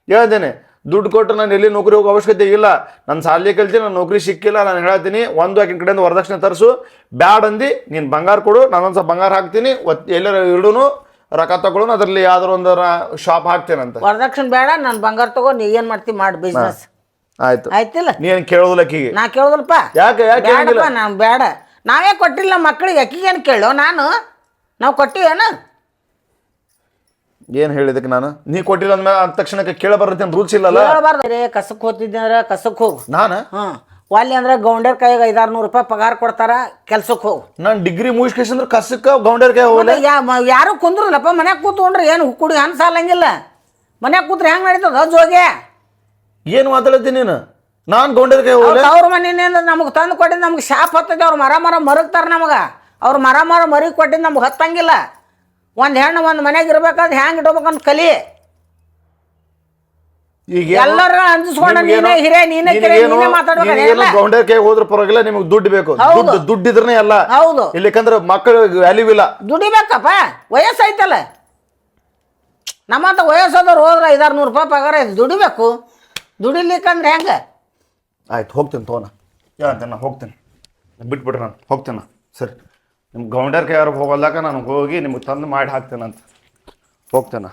ಹೇಳ್ತೇನೆ ದುಡ್ಡು ಕೊಟ್ಟು ನಾನು ಎಲ್ಲಿ ನೌಕರಿ ಹೋಗೋ ಅವಶ್ಯಕತೆ ಇಲ್ಲ. ನನ್ನ ಸಾಲಿ ಕಲ್ತೀನಿ ನಾನು ನೌಕರಿ ಸಿಕ್ಕಿಲ್ಲ ನಾನು ಹೇಳ್ತೀನಿ ಒಂದು ಆಕಿನ ಕಡೆಯಿಂದ ವರದಕ್ಷಿಣೆ ತರಿಸು. ಬ್ಯಾಡ್ ಅಂದು ನೀನು ಬಂಗಾರ ಕೊಡು ನಾನೊಂದು ಸ್ವಲ್ಪ ಬಂಗಾರ ಹಾಕ್ತೀನಿ ಒತ್ ಎಲ್ಲರ ಇಡೂನು ರೊಕ್ಕ ತಗೊಳ್ಳೋನು ಅದರಲ್ಲಿ ಯಾವ್ದಾರ ಒಂದರ ಶಾಪ್ ಹಾಕ್ತೇನಂತ. ವರದಕ್ಷಿಣೆ ಬೇಡ ನಾನು ಬಂಗಾರ ತಗೋ ನೀ ಏನ್ ಮಾಡ್ತಿ ಮಾಡ್ ಬಿಸ್ನೆಸ್ ಆಯ್ತು. ಆಯ್ತಿಲ್ಲ? ನೀನ್ ಕೇಳೋದಿಲ್ಲ ಅಕ್ಕಿಗೆ. ನಾ ಕೇಳೋದಲ್ಪ ಯಾಕೆ ಯಾಕೆ ಬೇಡಪ್ಪ ನಾನು ಬೇಡ. ನಾವೇ ಕೊಟ್ಟಿಲ್ಲ ಮಕ್ಕಳಿಗೆ ಅಕ್ಕಿಗೇನು ಕೇಳೋ? ನಾನು? ನಾವು ಕೊಟ್ಟಿವೇನು? ಏನ್ ಹೇಳಿದಕ್ಕೆ ನಾನು? ನೀ ಕೊಟ್ಟಿಲ್ಲ ಅಂದ್ಮೇಲೆ ಅಂದ ತಕ್ಷಣಕ್ಕೆ ಕೇಳ ರೂಲ್ಸ್ ಇಲ್ಲಲ್ಲ? ಕಸಕ್ ಹೋಗ್ತಿದ್ದೆ ಅಂದ್ರೆ ಕಸಕ್ಕೆ ಹೋಗು. ನಾನು? ಹ್ಞೂ ಒಲ್ಲಿ ಅಂದ್ರೆ ಗೌಂಡರ್ ಕೈಗೆ ಐದಾರು ನೂರು ರೂಪಾಯಿ ಪಗಾರ ಕೊಡ್ತಾರ ಕೆಲ್ಸಕ್ಕೆ ಹೋಗು. ನಾನು ಡಿಗ್ರಿ ಮುಗಿಸ್ಕೇಸಂದ್ರೆ ಕಸಕ್ಕ ಕೈ ಹೋಗಲ್ಲ ಯಾರು ಕುಂದ್ರಲ್ಲಪ್ಪ ಮನ್ಯಾಗ ಕೂತ್ಕೊಂಡ್ರೆ ಏನು ಕುಡಿ ಹಂಗೆ ಸಾಲಂಗಿಲ್ಲ. ಮನ್ಯಾಗ ಕೂತ್ರೆ ಹೆಂಗೆ ನಡೀತದ ಜೋಗೆ? ಏನು ಮಾತಾಡ್ತೀನಿ ನೀನು? ನಾನು ಕೈ ಹೋಗಲ್ಲ ಅವ್ರ ಮನೆಯಿಂದ ನಮಗೆ ತಂದು ಕೊಟ್ಟಿದ್ದು ನಮ್ಗೆ ಶಾಪ್ ಹತ್ತೈತೆ ಅವ್ರು ಮರ ಮರ ಮರಗ್ತಾರೆ ನಮಗೆ. ಅವ್ರು ಮರ ಮರ ಮರಿ ಕೊಟ್ಟಿದ್ದು ನಮ್ಗೆ ಹತ್ತಂಗಿಲ್ಲ. ಒಂದು ಹೆಣ್ಣು ಒಂದು ಮನೆಗೆ ಇರ್ಬೇಕಾದ್ರೆ ಹೆಂಗೆ ಇಡ್ಬೇಕಂತ ಕಲಿ. ಈಗ ಎಲ್ಲರೂ ಅಂಜಿಸ್ಕೊಂಡು ನೀನೇ ಹಿರೇ ನೀನೇ ಕಿರೇ ನೀನೇ ಗೌಂಡರ್ ಕೈ ಹೋದ್ರ ಪರವಾಗಿಲ್ಲ ನಿಮಗೆ ದುಡ್ಡು ಬೇಕು. ಹೌದು. ದುಡ್ಡು ದುಡ್ಡಿದ್ರನೇ ಅಲ್ಲ. ಹೌದು. ಇಲ್ಲಿಕಂದ್ರೆ ಮಕ್ಕಳು ವ್ಯಾಲ್ಯೂ ಇಲ್ಲ. ದುಡಿಬೇಕಪ್ಪ ವಯಸ್ಸೈತಲ್ಲ ನಮ್ಮಂತ ವಯಸ್ಸಾದವ್ರು ಹೋದ್ರೆ ಐದಾರು ನೂರು ರೂಪಾಯಿ ಪಗಾರ ಇದು ದುಡಿಬೇಕು ದುಡಿಲಿಕ್ಕಂದ್ರೆ ಹೆಂಗೆ? ಆಯ್ತು ಹೋಗ್ತೀನಿ ತೋನ ಹೇಳ್ತೇನೆ ನಾನು ಹೋಗ್ತೀನಿ. ಬಿಟ್ಬಿಡ್ರಿ ನಾನು ಹೋಗ್ತೇನೆ ಸರಿ. ನಿಮ್ಮ ಗೌಂಡರ್ ಯಾರು ಹೋಗಲ್ಲಕ ನಾನು ಹೋಗಿ ನಿಮಗೆ ತಂದು ಮಾಡಿ ಹಾಕ್ತೇನಂತ ಹೋಗ್ತೇನೆ.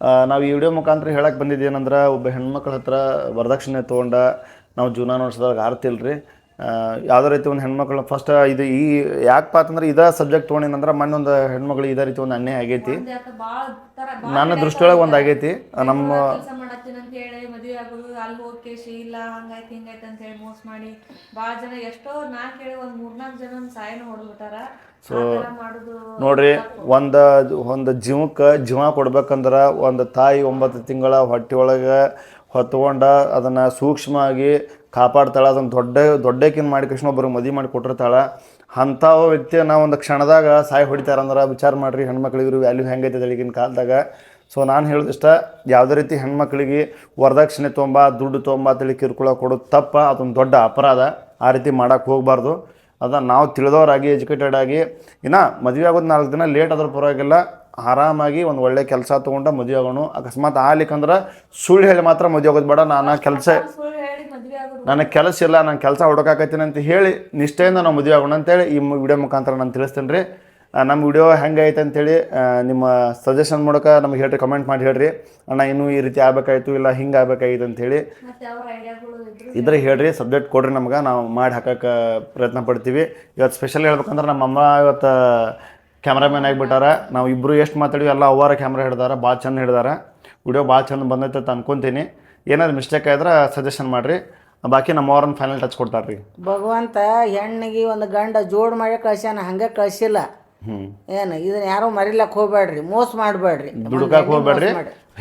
ನಾವು ಈ ವಿಡಿಯೋ ಮುಖಾಂತರ ಹೇಳಕ್ಕೆ ಬಂದಿದ್ದು ಏನಂದ್ರೆ, ಒಬ್ಬ ಹೆಣ್ಮಕ್ಳ ಹತ್ರ ವರದಕ್ಷಿಣೆ ತೊಗೊಂಡ ನಾವು ಜೀವನ ನಡೆಸಿದಾಗ ಆರ್ತಿಲ್ರಿ. ಯಾವುದೇ ರೀತಿ ಒಂದು ಹೆಣ್ಮಕ್ಳು ಫಸ್ಟ್ ಇದು ಈ ಯಾಕಪ್ಪ ಅಂತಂದ್ರೆ ಇದೇ ಸಬ್ಜೆಕ್ಟ್ ತೊಗೊಂಡಿನಂದ್ರೆ ಮಣ್ಣೊಂದು ಹೆಣ್ಮಕ್ಳು ಇದೇ ರೀತಿ ಒಂದು ಅನ್ಯಾಯ ಆಗೈತಿ. ನನ್ನ ದೃಷ್ಟಿಯೊಳಗೆ ಒಂದು ಆಗೈತಿ. ನಮ್ಮ ಕೆಲಸ ಮಾಡತ್ತೀನಿ ಅಂತ ಹೇಳಿ ಮದುವೆ ಆಗೋದು ಅಲ್ಲಿ ಹೋಗಿ ಕೇಶಿ ಇಲ್ಲ ಹಂಗಾಯ್ತು ಹಿಂಗಾಯ್ತು ಅಂತ ಹೇಳಿ ಮೋಸ ಮಾಡಿ ಭಾಳ ಜನ ಎಷ್ಟೋ ನಾ ಕೇಳಿ ಒಂದು ಮೂರ್ನಾಲ್ಕು ಜನ ಸಾಯನ ಹೊಡೆದ್ಬಿಟ್ಟಾರ. ಸೊ ನೋಡ್ರಿ ಒಂದು ಒಂದು ಜೀವಕ್ಕೆ ಜೀವ ಕೊಡ್ಬೇಕಂದ್ರೆ ಒಂದು ತಾಯಿ ಒಂಬತ್ತು ತಿಂಗಳ ಹೊಟ್ಟೆ ಒಳಗೆ ಹೊತ್ಕೊಂಡ ಅದನ್ನು ಸೂಕ್ಷ್ಮವಾಗಿ ಕಾಪಾಡ್ತಾಳೆ, ಅದನ್ನು ದೊಡ್ಡ ದೊಡ್ಡಕಿನ ಮಾಡಿ ಕೃಷ್ಣ ಒಬ್ಬರು ಮದುವೆ ಮಾಡಿ ಕೊಟ್ಟಿರ್ತಾಳೆ. ಅಂಥ ವ್ಯಕ್ತಿಯನ್ನು ಒಂದು ಕ್ಷಣದಾಗ ಸಾಯಿ ಹೊಡಿತಾರಂದ್ರೆ ವಿಚಾರ ಮಾಡಿರಿ, ಹೆಣ್ಮಕ್ಳಿಗೆ ವ್ಯಾಲ್ಯೂ ಹೆಂಗೈತೆ ಈಗಿನ ಕಾಲದಾಗ. ಸೊ ನಾನು ಹೇಳೋದಿಷ್ಟ, ಯಾವುದೇ ರೀತಿ ಹೆಣ್ಮಕ್ಳಿಗೆ ವರದಕ್ಷಿಣೆ ತೊಂಬ, ದುಡ್ಡು ತೊಂಬ ಅಂತೇಳಿ ಕಿರುಕುಳ ಕೊಡೋದು ತಪ್ಪ, ಅದೊಂದು ದೊಡ್ಡ ಅಪರಾಧ. ಆ ರೀತಿ ಮಾಡೋಕ್ಕೆ ಹೋಗಬಾರ್ದು. ಅದ ನಾವು ತಿಳಿದವರಾಗಿ ಎಜುಕೇಟೆಡ್ ಆಗಿ, ಇನ್ನು ಮದುವೆ ಆಗೋದು ನಾಲ್ಕು ದಿನ ಲೇಟ್ ಆದ್ರೂ ಪರವಾಗಿಲ್ಲ. ಆರಾಮಾಗಿ ಒಂದು ಒಳ್ಳೆ ಕೆಲಸ ತೊಗೊಂಡು ಮದುವೆ ಆಗೋಣ. ಅಕಸ್ಮಾತ್ ಆಗ್ಲಿಕ್ಕಂದ್ರೆ ಸುಳ್ಳು ಹೇಳಿ ಮಾತ್ರ ಮದುವೆ ಆಗೋದು ಬೇಡ. ನಾನು ಕೆಲಸ ನನಗೆ ಕೆಲಸ ಇಲ್ಲ ನಾನು ಕೆಲಸ ಹುಡುಕಾಕತ್ತೀನಿ ಅಂತ ಹೇಳಿ ನಿಷ್ಠೆಯಿಂದ ನಾವು ಮದುವೆ ಆಗೋಣ ಅಂತೇಳಿ ಈ ವಿಡಿಯೋ ಮುಖಾಂತರ ನಾನು ತಿಳಿಸ್ತೇನೆ ರೀ ನಮ್ಮ ವಿಡಿಯೋ ಹೆಂಗೈತೆ ಅಂತೇಳಿ ನಿಮ್ಮ ಸಜೆಷನ್ ಮೂಲಕ ನಮಗೆ ಹೇಳ್ರಿ ಕಮೆಂಟ್ ಮಾಡಿ ಹೇಳ್ರಿ. ಅಣ್ಣ ಇನ್ನೂ ಈ ರೀತಿ ಆಗಬೇಕಾಯ್ತು ಇಲ್ಲ ಹಿಂಗೆ ಆಗ್ಬೇಕಾಗಿತ್ತು ಅಂತೇಳಿ ಇದ್ರೆ ಹೇಳ್ರಿ ಸಬ್ಜೆಕ್ಟ್ ಕೊಡ್ರಿ ನಮ್ಗೆ. ನಾವು ಮಾಡಿ ಹಾಕಕ್ಕೆ ಪ್ರಯತ್ನ ಪಡ್ತೀವಿ. ಇವತ್ತು ಸ್ಪೆಷಲ್ ಹೇಳ್ಬೇಕಂದ್ರೆ ನಮ್ಮ ಅಮ್ಮ ಇವತ್ತು ಕ್ಯಾಮ್ರಾಮ್ಯಾನ್ ಆಗಿಬಿಟ್ಟಾರ. ನಾವು ಇಬ್ಬರು ಎಷ್ಟು ಮಾತಾಡಿವಿ ಎಲ್ಲ ಅವ್ವಾರ ಕ್ಯಾಮ್ರಾ ಹಿಡ್ದಾರ ಭಾಳ ಚಂದ ಹಿಡ್ದಾರ. ವಿಡಿಯೋ ಭಾಳ ಚಂದ ಬಂದೈತೆ ಅಂತ ಅನ್ಕೊಂತೀನಿ. ಏನಾದ್ರು ಮಿಸ್ಟೇಕ್ ಆದ್ರೆ ಸಜೆಷನ್ ಮಾಡಿರಿ. ಬಾಕಿ ನಮ್ಮ ಅವ್ರನ್ನ ಫೈನಲ್ ಟಚ್ ಕೊಡ್ತಾರ್ರಿ. ಭಗವಂತ ಹೆಣ್ಣಿಗೆ ಒಂದು ಗಂಡ ಜೋಡ್ ಮಾಡಿ ಕಳ್ಸ್ಯಾನ ಹಂಗೆ ಕಳ್ಸಿಲ್ಲ. ಏನು ಇದನ್ನ ಯಾರೂ ಮರಿಲಕ್ಕೆ ಹೋಗ್ಬೇಡ್ರಿ ಮೋಸ ಮಾಡಬೇಡ್ರಿ. ದುಡ್ಕಕ್ಕೆ ಹೋಗ್ಬೇಡ್ರಿ.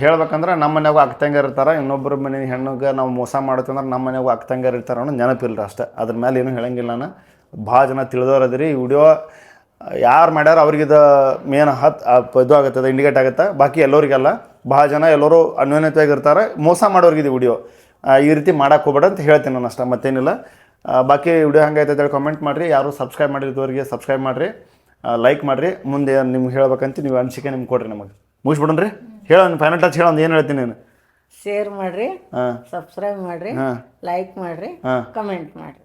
ಹೇಳ್ಬೇಕಂದ್ರೆ ನಮ್ಮ ಮನೆಯಾಗೂ ಅಕ್ಕ ಇರ್ತಾರೆ. ಇನ್ನೊಬ್ಬರ ಮನೆ ಹೆಣ್ಣಿಗೆ ನಾವು ಮೋಸ ಮಾಡ್ತೀವಿ ಅಂದ್ರೆ ನಮ್ಮ ಮನೆಯಾಗೂ ಅಕ್ಕ ತಂಗಿಯರು ಇರ್ತಾರೆ ಅನ್ನೋ ನೆನಪಿಲ್ಲ ಅಷ್ಟೇ. ಅದ್ರ ಮೇಲೆ ಏನೂ ಹೇಳಂಗಿಲ್ಲ ನಾನು. ಭಾಳ ಜನ ತಿಳಿದವ್ರದ್ರಿ ಈ ವಿಡಿಯೋ ಯಾರು ಮಾಡ್ಯಾರ ಅವ್ರಿಗೆ ಇದು ಮೇನ್ ಹತ್ತು ಇದು ಆಗುತ್ತೆ ಇಂಡಿಕೇಟ್ ಆಗುತ್ತೆ. ಬಾಕಿ ಎಲ್ಲರಿಗೆಲ್ಲ ಭಾಳ ಜನ ಎಲ್ಲರೂ ಅನ್ಯೋನ್ಯತೆಯಾಗಿರ್ತಾರೆ. ಮೋಸ ಮಾಡೋರಿಗೆ ಇದು ವಿಡಿಯೋ ಈ ರೀತಿ ಮಾಡಕ್ಕೆ ಹೋಗ್ಬೇಡ ಅಂತ ಹೇಳ್ತೀನಿ ನಾನು ಅಷ್ಟೇ ಮತ್ತೇನಿಲ್ಲ. ಬಾಕಿ ವಿಡಿಯೋ ಹಂಗೈತೆ ಅಂತೇಳಿ ಕಮೆಂಟ್ ಮಾಡಿರಿ. ಯಾರು ಸಬ್ಸ್ಕ್ರೈಬ್ ಮಾಡಿದ್ದವರಿಗೆ ಸಬ್ಸ್ಕ್ರೈಬ್ ಮಾಡಿರಿ. ಲೈಕ್ ಮಾಡಿರಿ. ಮುಂದೆ ನಿಮ್ಗೆ ಹೇಳ್ಬೇಕಂತ ನೀವು ಅನಿಸಿಕೆ ನಿಮ್ಗೆ ಕೊಡ್ರಿ ನಮಗೆ. ಮುಗಿಸ್ಬಿಡೋಣ್ರಿ? ಹೇಳೋ ಫೈನಲ್ ಟಚ್ ಹೇಳೋ ಏನು ಹೇಳ್ತೀನಿ ನಾನು? ಶೇರ್ ಮಾಡ್ರಿ ಹಾಂ. ಸಬ್ಸ್ಕ್ರೈಬ್ ಮಾಡ್ರಿ ಹಾಂ. ಲೈಕ್ ಮಾಡ್ರಿ ಹಾಂ. ಕಮೆಂಟ್ ಮಾಡ್ರಿ.